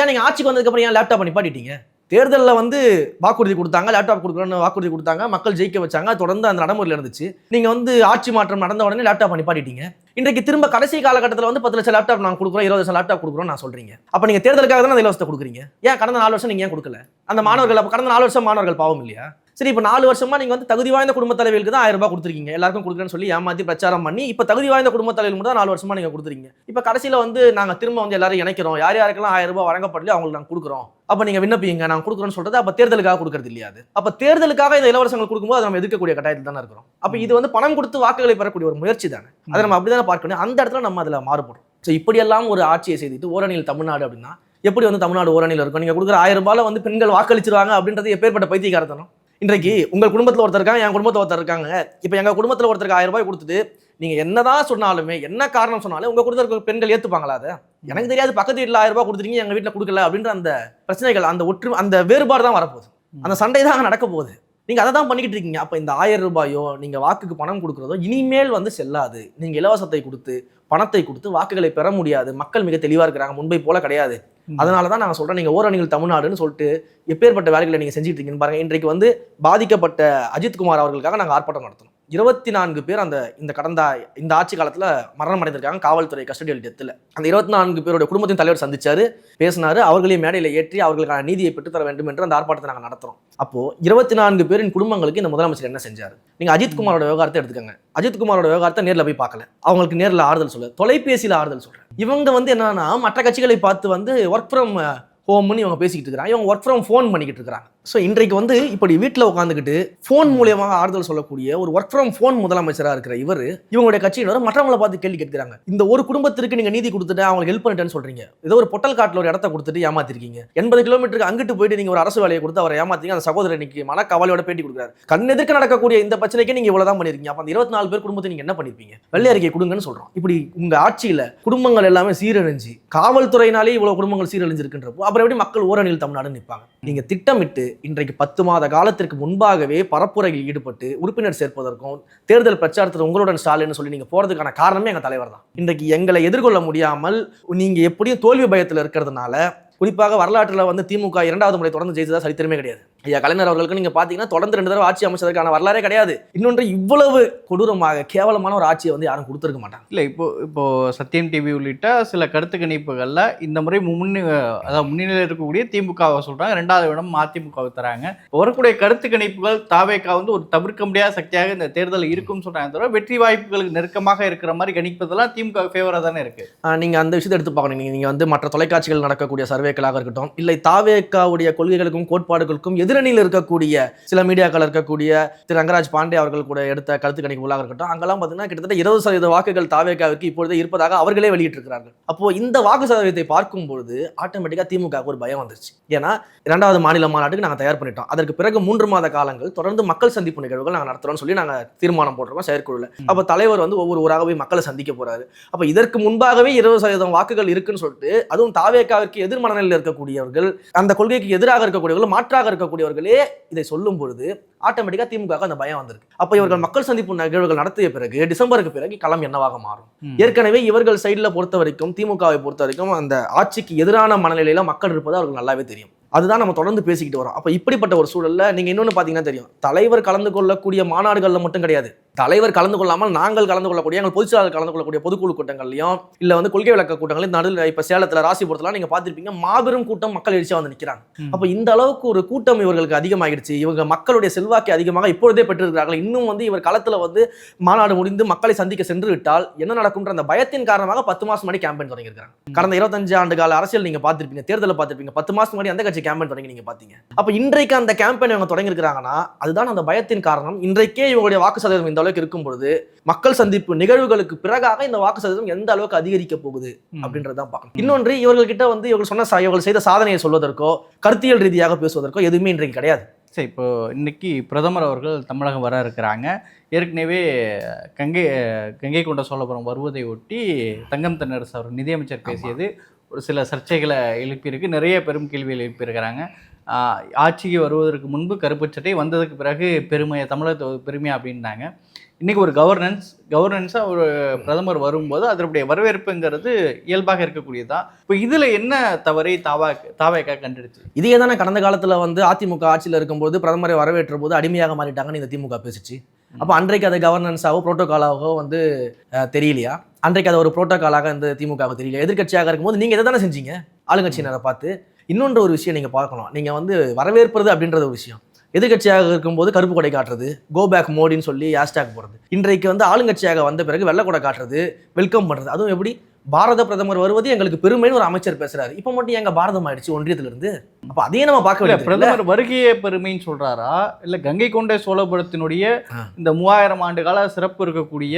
ஏன் நீங்க ஆட்சிக்கு வந்ததுக்கு அப்புறம் ஏன் லேப்டாப் நிப்பாட்டிட்டீங்க? தேர்தலில் வந்து வாக்குறுதி கொடுத்தாங்க லேப்டாப் கொடுக்குறோன்னு வாக்குறுதி கொடுத்தாங்க மக்கள் ஜெயிக்க வச்சாங்க தொடர்ந்து அந்த நடைமுறையில் இருந்துச்சு. நீங்க வந்து ஆட்சி மாற்றம் நடந்த உடனே லேப்டாப் நிப்பாட்டிட்டீங்க. இன்றைக்கு திரும்ப கடைசி காலகட்டத்தில் வந்து பத்து லட்சம் லேப்டாப் நாங்கள் கொடுக்குறோம் இருபது லட்சம் லேப்டாப் கொடுக்குறோம் நான் சொல்றீங்க. அப்போ நீங்க தேர்தலுக்காக தான் அந்த இலவசத்தை கொடுக்குறீங்க? ஏன் கடந்த நாலு வருஷம் நீங்க ஏன் கொடுக்கல? அந்த மாணவர்கள் அப்போ கடந்த நாலு வருஷம் மாணவர்கள் பாவம் இல்லையா? சரி இப்போ நாலு வருஷமா நீங்க வந்து தகுதி வாய்ந்த குடும்ப தலைவர்களுக்கு தான் ஆயிரம் ரூபாய் கொடுத்துருக்கீங்க. எல்லாருக்கும் கொடுக்குறேன்னு சொல்லி ஏமாத்தி பிரச்சாரம் பண்ணி இப்போ தகுதி வாய்ந்த குடும்ப தலைவர்கள் மட்டும் தான் நாலு வருஷமா நீங்க கொடுத்துருக்கீங்க. இப்போ கடைசியில வந்து நாங்க திரும்ப வந்து எல்லாரும் இணைக்கிறோம். யார் யாருக்கெல்லாம் ஆயிரம் ரூபாய் வழங்கப்படலையோ அவங்களுக்கு நாங்க கொடுக்குறோம். அப்ப நீங்க விண்ணப்பிங்க நான் கொடுக்குறோன்னு சொல்றது அப்ப தேர்தலுக்காக கொடுக்கறது இல்லையா அது? அப்ப தேர்தலுக்காக இந்த இலவசங்கள் கொடுக்கும்போது அதை நம்ம எதிர்க்கக்கூடிய கட்டாயத்தில் தானே இருக்கிறோம். அப்ப இது வந்து பணம் கொடுத்து வாக்குகளை பெறக்கூடிய ஒரு முயற்சி தானே? அதை நம்ம அப்படிதானே பார்க்கணும். அந்த இடத்துல நம்ம அதுல மாறுபடும். ஸோ இப்படியெல்லாம் ஒரு ஆட்சியை செய்துட்டு ஓரணியில் தமிழ்நாடு அப்படின்னா எப்படி வந்து தமிழ்நாடு ஓரணியில் இருக்கும்? நீங்க கொடுக்குற ஆயிரம் ரூபாயில வந்து பெண்கள் வாக்களிச்சிருவாங்க அப்படின்றது எப்பேற்பட்ட பைத்தியக்காரத்தனம்? இன்றைக்கு உங்கள் குடும்பத்தில் ஒருத்தர் இருக்காங்க என் குடும்பத்தில் ஒருத்தர் இருக்காங்க. இப்போ எங்கள் குடும்பத்தில் ஒருத்தருக்கு ஆயிரம் ரூபாய் கொடுத்துட்டு நீங்கள் என்னதான் சொன்னாலுமே என்ன காரணம் சொன்னாலும் உங்கள் குடும்பத்தில் பெண்கள் ஏற்றுப்பாங்களா அதை? எனக்கு தெரியாது பக்கத்து வீட்டில் ஆயிரம் ரூபாய் கொடுத்துருக்கீங்க எங்கள் வீட்டில் கொடுக்கல அப்படின்ற அந்த பிரச்சனைகள் அந்த ஒற்று அந்த வேறுபாடு தான் வரப்போகுது. அந்த சண்டை தான் நடக்க போகுது. நீங்கள் அதை தான் பண்ணிக்கிட்டு இருக்கீங்க. அப்போ இந்த ஆயிரம் ரூபாயோ நீங்கள் வாக்குக்கு பணம் கொடுக்குறதோ இனிமேல் வந்து செல்லாது. நீங்கள் இலவசத்தை கொடுத்து பணத்தை கொடுத்து வாக்குகளை பெற முடியாது. மக்கள் மிக தெளிவாக இருக்கிறாங்க. முன்பை போல கிடையாது. அதனால தான் நாங்கள் சொல்கிறோம் நீங்கள் ஓரணிகள் தமிழ்நாடுன்னு சொல்லிட்டு எப்பேற்பட்ட வேலைகளை நீங்கள் செஞ்சுட்டு இருக்கீங்கன்னு பாருங்கள் இன்றைக்கு வந்து பாதிக்கப்பட்ட அஜித்குமார் அவர்களுக்காக நாங்கள் ஆர்ப்பாட்டம் நடத்தணும் இருபத்தி நான்கு பேர் அந்த இந்த கடந்த இந்த ஆட்சி காலத்தில் மரணம் அடைந்திருக்காங்க காவல்துறை கஸ்டடியல் டெத்தில். அந்த இருபத்தி நான்கு பேருடைய குடும்பத்தின் தலைவர் சந்திச்சாரு பேசினாரு அவர்களையும் மேடையில் ஏற்றி அவர்களுக்கான நீதியை பெற்றுத்தர வேண்டும் என்று அந்த ஆர்ப்பாட்டத்தை நாங்கள் நடத்துகிறோம் அப்போ இருபத்தி நான்கு பேரின் குடும்பங்களுக்கு இந்த முதலமைச்சர் என்ன செஞ்சார்? நீங்கள் அஜித்குமாரோட விவகாரத்தை எடுத்துக்கங்க. அஜித்குமாரோட விவகாரத்தை நேரில் போய் பார்க்கல. அவங்களுக்கு நேரில் ஆறுதல் சொல்ல. தொலைபேசியில் ஆறுதல் சொல்கிறேன் இவங்க வந்து என்னன்னா மற்ற கட்சிகளை பார்த்து வந்து ஒர்க் ஃப்ரம் ஹோம்னு இவங்க பேசிக்கிட்டு இருக்கிறாங்க. இவங்க ஒர்க் ஃப்ரம் ஃபோன் பண்ணிக்கிட்டு இருக்கிறாங்க. ஸோ இன்றைக்கு வந்து இப்படி வீட்டில் உட்காந்துக்கிட்டு ஃபோன் மூலியமாக ஆறுதல் சொல்லக்கூடிய ஒரு ஒர்க் ஃப்ரம் ஃபோன் முதலமைச்சராக இருக்கிற இவர் இவங்களுடைய கட்சியினர் மற்றவங்களை பார்த்து கேள்வி கேட்கிறாங்க. இந்த ஒரு குடும்பத்திற்கு நீங்கள் நீதி கொடுத்துட்டு அவங்களுக்கு ஹெல்ப் பண்ணிட்டேன்னு சொல்கிறீங்க ஏதோ ஒரு பொட்டல் காட்டில் ஒரு இடத்த கொடுத்துட்டு ஏமாத்திருக்கீங்க. எண்பது கிலோமீட்டருக்கு அங்கிட்டு போயிட்டு நீங்கள் ஒரு அரசு வேலையை கொடுத்து அவரை ஏமாத்திங்க அந்த சகோதரர் இன்னைக்கு மன கவலையோட பேட்டி கொடுக்குறாரு. கண்ணெதிர்க்க நடக்கக்கூடிய இந்த பிரச்சனைக்கு நீங்கள் இவ்வளோ தான் பண்ணிருக்கீங்க. அப்போ அந்த இருபத்தி நாலு பேர் குடும்பத்தை நீங்கள் என்ன பண்ணிருப்பீங்க? வெள்ளை அறிக்கை கொடுங்கன்னு சொல்கிறோம் இப்படி உங்கள் ஆட்சியில் குடும்பங்கள் எல்லாமே சீரழிஞ்சு காவல்துறையினாலே இவ்வளோ குடும்பங்கள் சீரழிஞ்சிருக்குன்றப்போ அப்புறம் எப்படி மக்கள் ஓரணியில் தமிழ்நாடு நிற்பாங்க? நீங்கள் திட்டமிட்டு இன்றைக்கு பத்து மாத காலத்திற்கு முன்பாகவே பரப்புரையில் ஈடுபட்டு உறுப்பினர் சேர்ப்பதற்கும் தேர்தல் பிரச்சாரத்தில் உங்களுடன் ஸ்டாலின் சொல்லி நீங்கள் போகிறதுக்கான காரணமே எங்கள் தலைவர் தான். இன்றைக்கு எங்களை எதிர்கொள்ள முடியாமல் நீங்கள் எப்படியும் தோல்வி பயத்தில் இருக்கிறதுனால குறிப்பாக வரலாற்றில் வந்து திமுக இரண்டாவது முறை தொடர்ந்து ஜெயிச்சதா சரித்திரமே கிடையாது. ஐயா கலைஞர் அவர்களுக்கு நீங்க பாத்தீங்கன்னா தொடர்ந்து ரெண்டு தடவை ஆட்சி அமைச்சதற்கான வரலாறே கிடையாது. இன்னொன்று இவ்வளவு கொடூரமாக கேவலமான ஒரு ஆட்சியை வந்து யாரும் கொடுத்துருக்க மாட்டாங்க. இல்லை இப்போ இப்போ சத்தியம் டிவி உள்ளிட்ட சில கருத்து கணிப்புகளில் இந்த முறை முன்னி அதாவது முன்னிலையில் இருக்கக்கூடிய திமுகவை சொல்றாங்க ரெண்டாவது இடம் அதிமுகவை தராங்க. வரக்கூடிய கருத்து கணிப்புகள் தாவேக்கா வந்து ஒரு தவிர்க்க முடியாத சக்தியாக இந்த தேர்தல் இருக்கும்னு சொல்றாங்க தவிர வெற்றி வாய்ப்புகளுக்கு நெருக்கமாக இருக்கிற மாதிரி கணிப்பதெல்லாம் திமுக ஃபேவராக தானே இருக்கு. ஆஹ் நீங்க அந்த விஷயத்தை எடுத்து பார்க்கணும். நீங்க நீங்க வந்து மற்ற தொலைக்காட்சிகள் நடக்கக்கூடிய சர்வேக்களாக இருக்கட்டும் இல்லை தாவேக்காவுடைய கொள்கைகளுக்கும் கோட்பாடுகளுக்கும் எதிரணியில் இருக்கக்கூடிய சில மீடியாக்கள் இருக்கக்கூடிய திரு ரங்கராஜ் பாண்டே அவர்கள் கூட எடுத்த கருத்து கணிப்புகளாக இருக்கட்டும் அங்கெல்லாம் பார்த்தீங்கன்னா கிட்டத்தட்ட இருபது சதவீத வாக்குகள் தாவேக்காவிற்கு இப்பொழுது இருப்பதாக அவர்களே வெளியிட்டிருக்கிறார்கள். அப்போ இந்த வாக்கு சதவீதத்தை பார்க்கும் பொழுது ஆட்டோமேட்டிக்காக திமுக ஒரு பயம் வந்துருச்சு. ஏன்னா இரண்டாவது மாநில மாநாட்டுக்கு நாங்கள் தயார் பண்ணிட்டோம். அதற்கு பிறகு மூன்று மாத காலங்கள் தொடர்ந்து மக்கள் சந்திப்பு நிகழ்வுகள் நாங்கள் நடத்துறோம்னு சொல்லி நாங்கள் தீர்மானம் போட்டிருக்கோம் செயற்குழுல. அப்போ தலைவர் வந்து ஒவ்வொரு ஊராக போய் மக்களை சந்திக்க போறாரு. அப்போ இதற்கு முன்பாகவே இருபது சதவீதம் வாக்குகள் இருக்குன்னு சொல்லிட்டு அதுவும் தாவேக்காவிற்கு எதிர் மனநிலையில் இருக்கக்கூடியவர்கள் அந்த கொள்கைக்கு எதிராக இருக்கக்கூடியவர்கள் மாற்றாக இருக்கக்கூடிய இருக்கக்கூடியவர்களே இதை சொல்லும் பொழுது ஆட்டோமேட்டிக்காக திமுக அந்த பயம் வந்திருக்கு. அப்போ இவர்கள் மக்கள் சந்திப்பு நிகழ்வுகள் நடத்திய பிறகு டிசம்பருக்கு பிறகு களம் என்னவாக மாறும். ஏற்கனவே இவர்கள் சைடில் பொறுத்த வரைக்கும் திமுகவை பொறுத்த வரைக்கும் அந்த ஆட்சிக்கு எதிரான மனநிலையில மக்கள் இருப்பது அவர்களுக்கு நல்லாவே தெரியும். அதுதான் நம்ம தொடர்ந்து பேசிக்கிட்டு வரோம். அப்போ இப்படிப்பட்ட ஒரு சூழல்ல நீங்க இன்னொன்று பார்த்தீங்கன்னா தெரியும். தலைவர் கலந்து கொள்ளக்கூடிய மாநாடுகளில் மட்டும் கிடையாது. தலைவர் கலந்து கொள்ளாமல் நாங்கள் கலந்து கொள்ளக்கூடிய எங்கள் பொதுச்செயலாளர் கலந்து கொள்ளக்கூடிய பொதுக்குழு கூட்டங்கள்லையும் இல்லை வந்து கொள்கை விளக்க கூட்டங்களையும் நடுவில் இப்போ சேலத்தில் ராசிபுரத்துலாம் நீங்கள் பார்த்துருப்பீங்க மாபெரும் கூட்டம் மக்கள் எழுச்சியாக வந்து நிற்கிறாங்க ம். அப்போ இந்த அளவுக்கு ஒரு கூட்டம் இவர்களுக்கு அதிகமாகிடுச்சு. இவங்க மக்களுடைய செல்வாக்கை அதிகமாக இப்பொழுதே பெற்றிருக்கிறார்கள். இன்னும் வந்து இவர் களத்தில் வந்து மாநாடு முடிந்து மக்களை சந்திக்க சென்று விட்டால் என்ன நடக்கும்ன்ற அந்த பயத்தின் காரணமாக பத்து மாசம் முன்னாடி கேம்பெயின் தொடங்கியிருக்காங்க கடந்த இருபத்தஞ்சு ஆண்டு கால அரசியல் நீங்க பார்த்திருப்பீங்க தேர்தலை பார்த்திருப்பீங்க. பத்து மாசம் முன்னாடி அந்த கட்சி கேம்பெயின் தொடங்கி நீங்க பாத்தீங்க அப்ப இன்றைக்கு அந்த கேம்பெயின் இவங்க தொடங்கியிருக்காங்கன்னா அதுதான் அந்த பயத்தின் காரணம். இன்றைக்கே இவங்களுடைய வாக்கு சதவீதம் இந்த அளவுக்கு இருக்கும் பொழுது மக்கள் சந்திப்பு நிகழ்வுகளுக்கு பிறகாக இந்த வாக்கு சதவீதம் எந்த அளவுக்கு அதிகரிக்க போகுது ம். அப்படின்றதான் பார்க்கணும். இன்னொன்று இவர்கள்கிட்ட வந்து இவர்கள் சொன்ன இவர்கள் செய்த சாதனையை சொல்வதற்கோ கருத்தியல் ரீதியாக பேசுவதற்கோ எதுவுமே இன்றைக்கு கிடையாது. சரி இப்போ இன்னைக்கு பிரதமர் அவர்கள் தமிழகம் வர இருக்கிறாங்க. ஏற்கனவே கங்கை கங்கை கொண்ட சோழபுரம் வருவதை ஒட்டி தங்கம் தென்னரசு அவர் நிதியமைச்சர் பேசியது ஒரு சில சர்ச்சைகளை எழுப்பியிருக்கு. நிறைய பெரும் கேள்விகள் எழுப்பியிருக்கிறாங்க. ஆட்சிக்கு வருவதற்கு முன்பு கருப்பு சட்டை வந்ததுக்கு பிறகு பெருமையை தமிழகத்தை ஒரு பெருமை அப்படின்னாங்க. இன்னைக்கு ஒரு கவர்னன்ஸ் கவர்னன்ஸாக ஒரு பிரதமர் வரும்போது அதனுடைய வரவேற்புங்கிறது இயல்பாக இருக்கக்கூடியதுதான் இப்போ இதில் என்ன தவறை தாவா தாவாக்கா கண்டுடுச்சு இதே தானே கடந்த காலத்துல வந்து அதிமுக ஆட்சியில் இருக்கும்போது பிரதமரை வரவேற்ற போது அடிமையாக மாறிட்டாங்கன்னு இந்த திமுக பேசிச்சு. அப்போ அன்றைக்கு அது கவர்னன்ஸாவோ புரோட்டோகாலாவோ வந்து தெரியலையா? அன்றைக்கு அது ஒரு புரோட்டோகாலாக இந்த திமுகவுக்கு தெரியல எதிர்க்கட்சியாக இருக்கும்போது நீங்க இதை தானே செஞ்சீங்க? ஆளுங்கட்சியினரை பார்த்து. இன்னொன்று ஒரு விஷயம் நீங்க பார்க்கணும். நீங்க வந்து வரவேற்பது அப்படின்றது ஒரு விஷயம். எதிர்க்கட்சியாக இருக்கும்போது கருப்பு கொடை காட்டுறது கோ பேக் மோடின்னு சொல்லி ஹேஷ்டாக் போடுறது. இன்றைக்கு வந்து ஆளுங்கட்சியாக வந்த பிறகு வெள்ளை கொடை காட்டுறது வெல்கம் பண்ணுறது அதுவும் எப்படி? பாரத பிரதமர் வருவது எங்களுக்கு பெருமைன்னு ஒரு அமைச்சர் பேசுகிறாரு இப்போ மட்டும் எங்கள் பாரதம் ஆயிடுச்சு ஒன்றியத்திலிருந்து? அப்ப அதையே நம்ம பார்க்க இருக்குல்ல? பிரதமர் வருகையே பெருமைன்னு சொல்றாரா? இல்ல கங்கை கொண்ட சோழபுரத்தினுடைய. இந்த மூவாயிரம் ஆண்டு கால சிறப்பு இருக்கக்கூடிய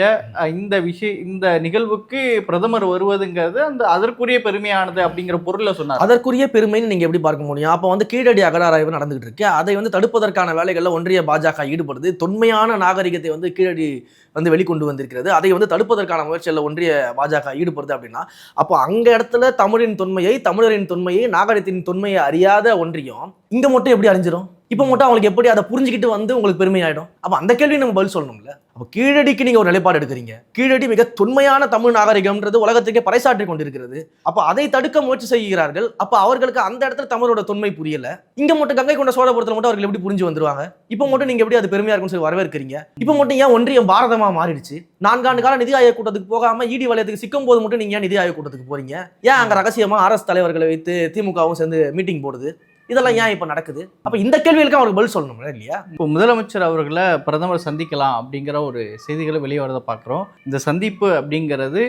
இந்த விஷய இந்த நிகழ்வுக்கு பிரதமர் வருவதுங்கிறது அந்த அதற்குரிய பெருமையானது அப்படிங்கிற பொருள்ல சொன்னார். அதற்குரிய பெருமைன்னு நீங்க எப்படி பார்க்க முடியும்? அப்போ வந்து கீழடி அகராராய்வு நடந்துகிட்டு இருக்கு. அதை வந்து தடுப்பதற்கான வேலைகள்ல ஒன்றிய பாஜக ஈடுபடுது. தொன்மையான நாகரிகத்தை வந்து கீழடி வந்து வெளிக்கொண்டு வந்திருக்கிறது. அதை வந்து தடுப்பதற்கான முயற்சியில் ஒன்றிய பாஜக ஈடுபடுது அப்படின்னா அப்போ அங்க இடத்துல தமிழின் தொன்மையை தமிழரின் தொன்மையை நாகரிகத்தின் தொன்மையை அறியாத ஒன்றியம். இங்கே மட்டும் எப்படி அறிஞ்சிரும் இப்போ மட்டும் அவங்களுக்கு எப்படி அதை புரிஞ்சுக்கிட்டு வந்து உங்களுக்கு பெருமையாயிடும்? அப்போ அந்த கேள்வி நம்ம பதில் சொல்லணும்ல. அப்போ கீழடிக்கு நீங்கள் ஒரு நிலைப்பாடு எடுக்கிறீங்க. கீழடி மிக தொன்மையான தமிழ் நாகரிகம்ன்றது உலகத்துக்கே பறைசாற்றி கொண்டிருக்கிறது. அப்போ அதை தடுக்க முயற்சி செய்கிறார்கள். அப்போ அவர்களுக்கு அந்த இடத்துல தமிழோட தொன்மை புரியல. இங்கே மட்டும் கங்கை கொண்ட சோழபுரத்தில் மட்டும் அவர்கள் எப்படி புரிஞ்சு வந்துருவாங்க? இப்போ மட்டும் நீங்கள் எப்படி அது பெருமையாக இருக்கும்னு சொல்லி வரவேற்கிறீங்க? இப்போ மட்டும் ஏன் ஒன்றியம் பாரதமாக மாறிடுச்சு? நான்காண்டு கால நிதி ஆயோக் கூட்டத்துக்கு போகாம இடி வலயத்துக்கு சிக்கும் போது மட்டும் நீங்கள் ஏன் நிதி ஆயோக் கூட்டத்துக்கு போறீங்க? ஏன் அங்கே ரகசியமாக அரசு தலைவர்களை வைத்து திமுகவும் சேர்ந்து மீட்டிங் போடுது? இதெல்லாம் ஏன் இப்போ நடக்குது? அப்போ இந்த கேள்விகளுக்கு அவருக்கு பதில் சொல்லணும் இல்லையா? இப்போ முதலமைச்சர் அவர்களை பிரதமர் சந்திக்கலாம் அப்படிங்கிற ஒரு செய்திகளை வெளியே வரதை பார்க்குறோம். இந்த சந்திப்பு அப்படிங்கிறது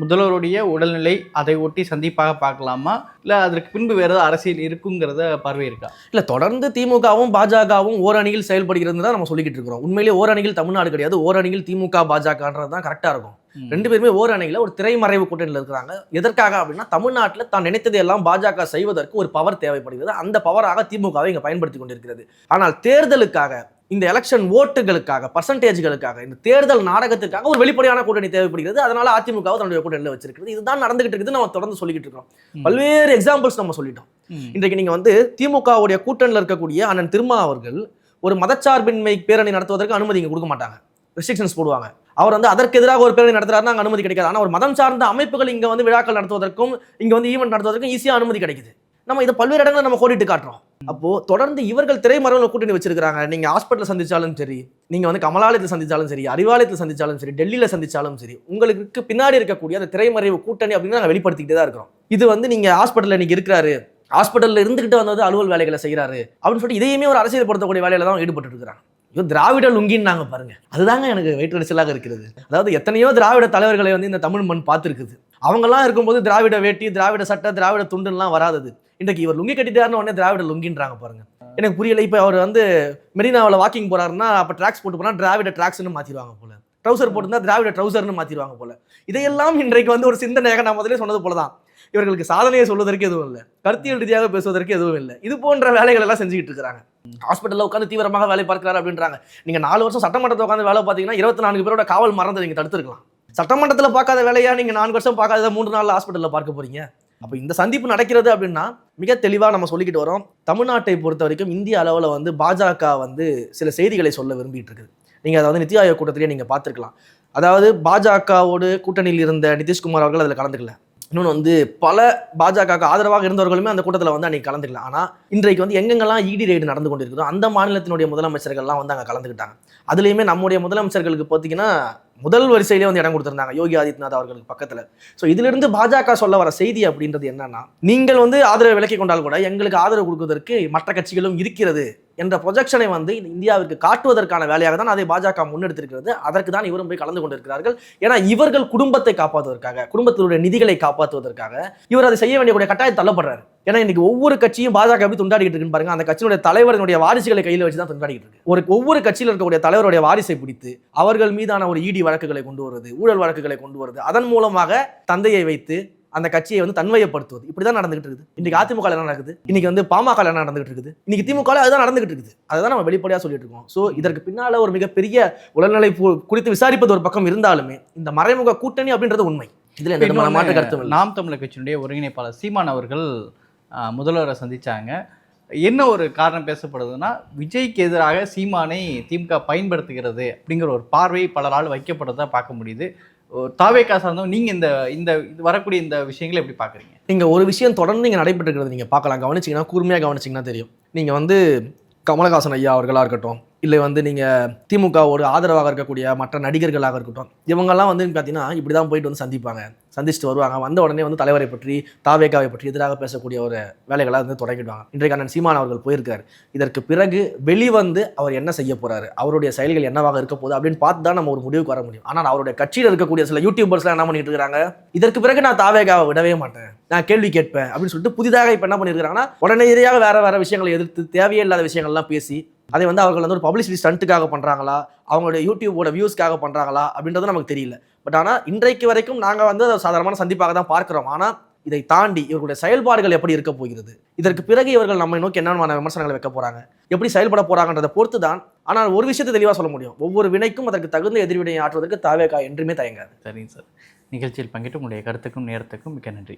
முதல்வருடைய உடல்நிலை அதை ஒட்டி சந்திப்பாக பார்க்கலாமா? இல்லை அதற்கு பின்பு வேற ஏதாவது அரசியல் இருக்குங்கிறத பார்வை இருக்கா இல்ல தொடர்ந்து திமுகவும் பாஜகவும் ஓரணியில் செயல்படுகிறது தான் நம்ம சொல்லிக்கிட்டு இருக்கிறோம். உண்மையிலேயே ஓரணியில் தமிழ்நாடு கிடையாது. ஓரணியில் திமுக பாஜகன்றது தான் கரெக்டா இருக்கும். ரெண்டு பேருமே ஓர் அணியில் ஒரு திரைமறைவு கூட்டணியில் இருக்கிறாங்க. எதற்காக அப்படின்னா தமிழ்நாட்டில் தான் நினைத்ததை எல்லாம் பாஜக செய்வதற்கு ஒரு பவர் தேவைப்படுகிறது. அந்த பவராக திமுகவை இங்கே பயன்படுத்தி கொண்டிருக்கிறது. ஆனால் தேர்தலுக்காக இந்த எலெக்ஷன் ஓட்டுகளுக்காக பர்சன்டேஜ்களுக்காக இந்த தேர்தல் நாடகத்துக்காக ஒரு வெளிப்படையான கூட்டணி தேவைப்படுகிறது. அதனால அதிமுகவை தன்னுடைய கூட்டணியில் வச்சிருக்கிறது. இதுதான் நடந்துகிட்டு இருக்குது நம்ம தொடர்ந்து சொல்லிக்கிட்டு இருக்கோம். பல்வேறு எக்ஸாம்பிள்ஸ் நம்ம சொல்லிட்டோம். இன்றைக்கு நீங்க வந்து திமுகவுடைய கூட்டணியில் இருக்கக்கூடிய அண்ணன் திருமா அவர்கள் ஒரு மதச்சார்பின்மை பேரணி நடத்துவதற்கு அனுமதி இங்க கொடுக்க மாட்டாங்க. ரெஸ்ட்ரிக்ஷன்ஸ் போடுவாங்க. அவர் வந்து அதற்கு எதிராக ஒரு பேரணி நடத்துறாருன்னா அங்க அனுமதி கிடைக்காது. ஆனா ஒரு மதம் சார்ந்த அமைப்புகள் இங்க வந்து விழாக்கள் நடத்துவதற்கும் இங்க வந்து ஈவெண்ட் நடத்துவதற்கும் ஈஸியா அனுமதி கிடைக்குது. நம்ம இதை பல்வேறு இடங்களில் நம்ம கோடிட்டு காட்டுறோம். அப்போ தொடர்ந்து இவர்கள் திரைமறைவில் கூட்டணி வச்சிருக்காங்க நீங்க ஹாஸ்பிட்டலில் சந்திச்சாலும் சரி நீங்க வந்து கமலாலயத்தில் சந்திச்சாலும் சரி அறிவாலயத்தில் சந்திச்சாலும் சரி டெல்லியில் சந்திச்சாலும் சரி உங்களுக்கு பின்னாடி இருக்கக்கூடிய அந்த திரைமறைவு கூட்டணி அப்படின்னு நாங்கள் வெளிப்படுத்திக்கிட்டே தான் இருக்கிறோம். இது வந்து நீங்க ஹாஸ்பிட்டலில் இன்னைக்கு இருக்கிறாரு. ஹாஸ்பிட்டலில் இருந்துகிட்டு வந்தது அலுவல் வேலைகளை செய்கிறாரு அப்படின்னு சொல்லிட்டு இதையுமே ஒரு அரசியல்படுத்தக்கூடிய வேலையில தான் ஈடுபட்டு இருக்கிறாங்க. ஐயோ திராவிட லுங்கின்னு பாருங்க. அதுதாங்க எனக்கு வயிற்றெரிச்சலாக இருக்கிறது. அதாவது எத்தனையோ திராவிட தலைவர்களை வந்து இந்த தமிழ் மண் பார்த்துருக்குது. அவங்கெல்லாம் இருக்கும்போது திராவிட வேட்டி திராவிட சட்டை திராவிட துண்டுலாம் வராதது. இன்றைக்கு இவர் லுங்கி கட்டிட்டாருன்னு உடனே திராவிட லுங்கின்றாங்க பாருங்க. எனக்கு புரியல இப்போ அவர் வந்து மெரினாவில் வாக்கிங் போறாருன்னா அப்போ ட்ராக்ஸ் போட்டு போனால் திராவிட ட்ராக்ஸ்னு மாற்றிடுவாங்க போல. ட்ரௌசர் போட்டிருந்தா திராவிட ட்ரௌசர்னு மாற்றிடுவாங்க போல. இதையெல்லாம் இன்றைக்கு வந்து ஒரு சிந்தனையாக நான் முதலே சொன்னது போல தான் இவர்களுக்கு சாதனையை சொல்வதற்கு எதுவும் இல்லை. கருத்தியல் ரீதியாக பேசுவதற்கு எதுவும் இல்லை. இது போன்ற வேலைகள் எல்லாம் செஞ்சுக்கிட்டு இருக்கிறாங்க. ஹாஸ்பிட்டலில் உட்காந்து தீவிரமாக வேலை பார்க்கிறாரு அப்படின்றாங்க. நீங்கள் நாலு வருஷம் சட்டமன்றத்தில் உட்காந்து வேலை பார்த்தீங்கன்னா இருபத்தி நான்கு பேரோட காவல் மறந்து நீங்கள் தடுத்துருக்கலாம். சட்டமன்றத்தில் பார்க்காத வேலையாக நீங்கள் நான்கு வருஷம் பார்க்காத மூன்று நாள் ஹாஸ்பிட்டலில் பார்க்க போறீங்க? அப்போ இந்த சந்திப்பு நடக்கிறது அப்படின்னா மிக தெளிவாக நம்ம சொல்லிக்கிட்டு வரோம். தமிழ்நாட்டை பொறுத்த வரைக்கும் இந்திய அளவில் வந்து பாஜக வந்து சில செய்திகளை சொல்ல விரும்பிட்டு இருக்குது நீங்கள் அதை வந்து நித்தி ஆயோக் கூட்டத்திலேயே நீங்கள் பார்த்துருக்கலாம். அதாவது பாஜகவோடு கூட்டணியில் இருந்த நிதிஷ்குமார் அவர்கள் அதில் கலந்துக்கல. இன்னொன்று வந்து பல பாஜகவுக்கு ஆதரவாக இருந்தவர்களுமே அந்த கூட்டத்தில் வந்து அன்றைக்கி கலந்துக்கலாம் ஆனால் இன்றைக்கு வந்து எங்கெங்கெல்லாம் இடி ரைடு நடந்து கொண்டிருக்குதோ அந்த மாநிலத்தினுடைய முதலமைச்சர்கள்லாம் வந்து அங்கே கலந்துக்கிட்டாங்க. அதுலேயுமே நம்முடைய முதலமைச்சர்களுக்கு பார்த்தீங்கன்னா முதல் வரிசையிலே வந்து இடம் கொடுத்துருந்தாங்க. யோகி ஆதித்யநாத் அவர்களுக்கு பக்கத்தில். ஸோ இதிலிருந்து பாஜக சொல்ல வர செய்தி அப்படின்றது என்னன்னா நீங்கள் வந்து ஆதரவு விலக்கி கொண்டால் கூட எங்களுக்கு ஆதரவு கொடுப்பதற்கு மற்ற கட்சிகளும் இருக்கிறது. என்ற ப்ரொஜெக்ஷனை வந்து இந்தியாவிற்கு காட்டுவதற்கான வேலையாக தான் அதை பாஜக முன்னெடுத்திருக்கிறது. அதற்கு தான் இவரும் போய் கலந்து கொண்டிருக்கிறார்கள். ஏன்னா இவர்கள் குடும்பத்தை காப்பாற்றுவதற்காக குடும்பத்தினுடைய நிதிகளை காப்பாற்றுவதற்காக இவர் அதை செய்ய வேண்டிய கட்டாயம் தள்ளப்படுறாரு. ஏன்னா இன்னைக்கு ஒவ்வொரு கட்சியும் பாஜக எப்படி துண்டாடிக்கிட்டு இருக்குன்னு பாருங்க. அந்த கட்சியினுடைய தலைவரனுடைய வாரிசுகளை கையில் வச்சு தான் துண்டாடிக்கிட்டு இருக்கு. ஒரு ஒவ்வொரு கட்சியில் இருக்கக்கூடிய தலைவருடைய வாரிசை பிடித்து அவர்கள் மீதான ஒரு ஈடி வழக்குகளை கொண்டு வருவது ஊழல் வழக்குகளை கொண்டு வருவது அதன் மூலமாக தந்தையை வைத்து அந்த கட்சியை வந்து தன்மையப்படுத்துவது. இப்படிதான் நடந்துகிட்டு இருக்குது. இன்னைக்கு அதிமுக என்ன நடக்குது? இன்னைக்கு வந்து பாமக என்ன நடந்துகிட்டு இருக்குது? இன்னைக்கு திமுக அதுதான் நடந்துகிட்டு இருக்குது. அதுதான் நம்ம வெளிப்படையா சொல்லிட்டு இருக்கோம். ஸோ இதற்கு பின்னால ஒரு மிகப்பெரிய உடல்நிலை குறித்து விசாரிப்பது ஒரு பக்கம் இருந்தாலுமே இந்த மறைமுக கூட்டணி அப்படின்றது உண்மை. இதுல எந்த மாற்று கருத்தும் இல்லை. நாம் தமிழர் கட்சியினுடைய ஒருங்கிணைப்பாளர் சீமான் அவர்கள் முதல்வரை சந்திச்சாங்க. என்ன ஒரு காரணம் பேசப்படுதுன்னா விஜய்க்கு எதிராக சீமானை திமுக பயன்படுத்துகிறது அப்படிங்கிற ஒரு பார்வை பலரால் வைக்கப்படுறதா பார்க்க முடியுது. தாவேக்கா சார்ந்தவங்க நீங்க இந்த இந்த இது வரக்கூடிய இந்த விஷயங்களை எப்படி பாக்குறீங்க நீங்க ஒரு விஷயம் தொடர்ந்து நீங்கள் நடைபெற்று இருக்கிறது நீங்க பார்க்கலாம். கவனிச்சிங்கன்னா கூர்மையா கவனிச்சிங்கன்னா தெரியும். நீங்க வந்து கமலஹாசன் ஐயா அவர்களாக இருக்கட்டும் இல்லை வந்து நீங்க திமுகவோட ஆதரவாக இருக்கக்கூடிய மற்ற நடிகர்களாக இருக்கட்டும் இவங்கெல்லாம் வந்து பார்த்தீங்கன்னா இப்படி தான் போயிட்டு வந்து சந்திப்பாங்க. சந்திச்சுட்டு வருவாங்க. வந்த உடனே வந்து தலைவரை பற்றி தாவேக்காவை பற்றி எதிராக பேசக்கூடிய ஒரு வேலைகளாக வந்து தொடங்கிடுவாங்க. இன்றைக்கு அண்ணன் சீமான் அவர்கள் போயிருக்காரு. இதற்கு பிறகு வெளிவந்து அவர் என்ன செய்ய போறாரு? அவருடைய செயல்கள் என்னவாக இருக்க போகுது அப்படின்னு பார்த்து தான் நம்ம ஒரு முடிவுக்கு வர முடியும். ஆனால் அவருடைய கட்சியில் இருக்கக்கூடிய சில யூடியூபர்ஸ்லாம் என்ன பண்ணிட்டு இருக்காங்க? இதற்கு பிறகு நான் தாவேகாவை விடவே மாட்டேன். நான் கேள்வி கேட்பேன் அப்படின்னு சொல்லிட்டு புதிதாக இப்போ என்ன பண்ணியிருக்காங்கன்னா உடனடியாக வேற வேற விஷயங்களை எதிர்த்து தேவையே இல்லாத விஷயங்கள்லாம் பேசி அதை வந்து அவர்கள் வந்து ஒரு பப்ளிசிட்டி ஸ்டண்ட்டுக்காக பண்ணுறாங்களா அவங்களுடைய யூடியூபோட வியூஸ்க்காக பண்ணுறாங்களா அப்படின்றது நமக்கு தெரியல. பட் ஆனால் இன்றைக்கு வரைக்கும் நாங்கள் வந்து அதை சாதாரணமான சந்திப்பாக தான் பார்க்கிறோம். ஆனால் இதை தாண்டி இவர்களுடைய செயல்பாடுகள் எப்படி இருக்க போகிறது? இதற்கு பிறகு இவர்கள் நம்மை நோக்கி என்னென்ன விமர்சனங்களை வைக்க போகிறாங்க எப்படி செயல்பட போகிறாங்கன்றதை பொறுத்து தான் ஆனால் ஒரு விஷயத்தை தெளிவாக சொல்ல முடியும். ஒவ்வொரு வினைக்கும் அதற்கு தகுந்த எதிர்வினை ஆற்றுவதற்கு தாவேக்கா என்றுமே தயங்காது. சரிங்க சார். நிகழ்ச்சியில் பங்கிட்டு உங்களுடைய கருத்துக்கும் நேரத்துக்கும் மிக்க நன்றி.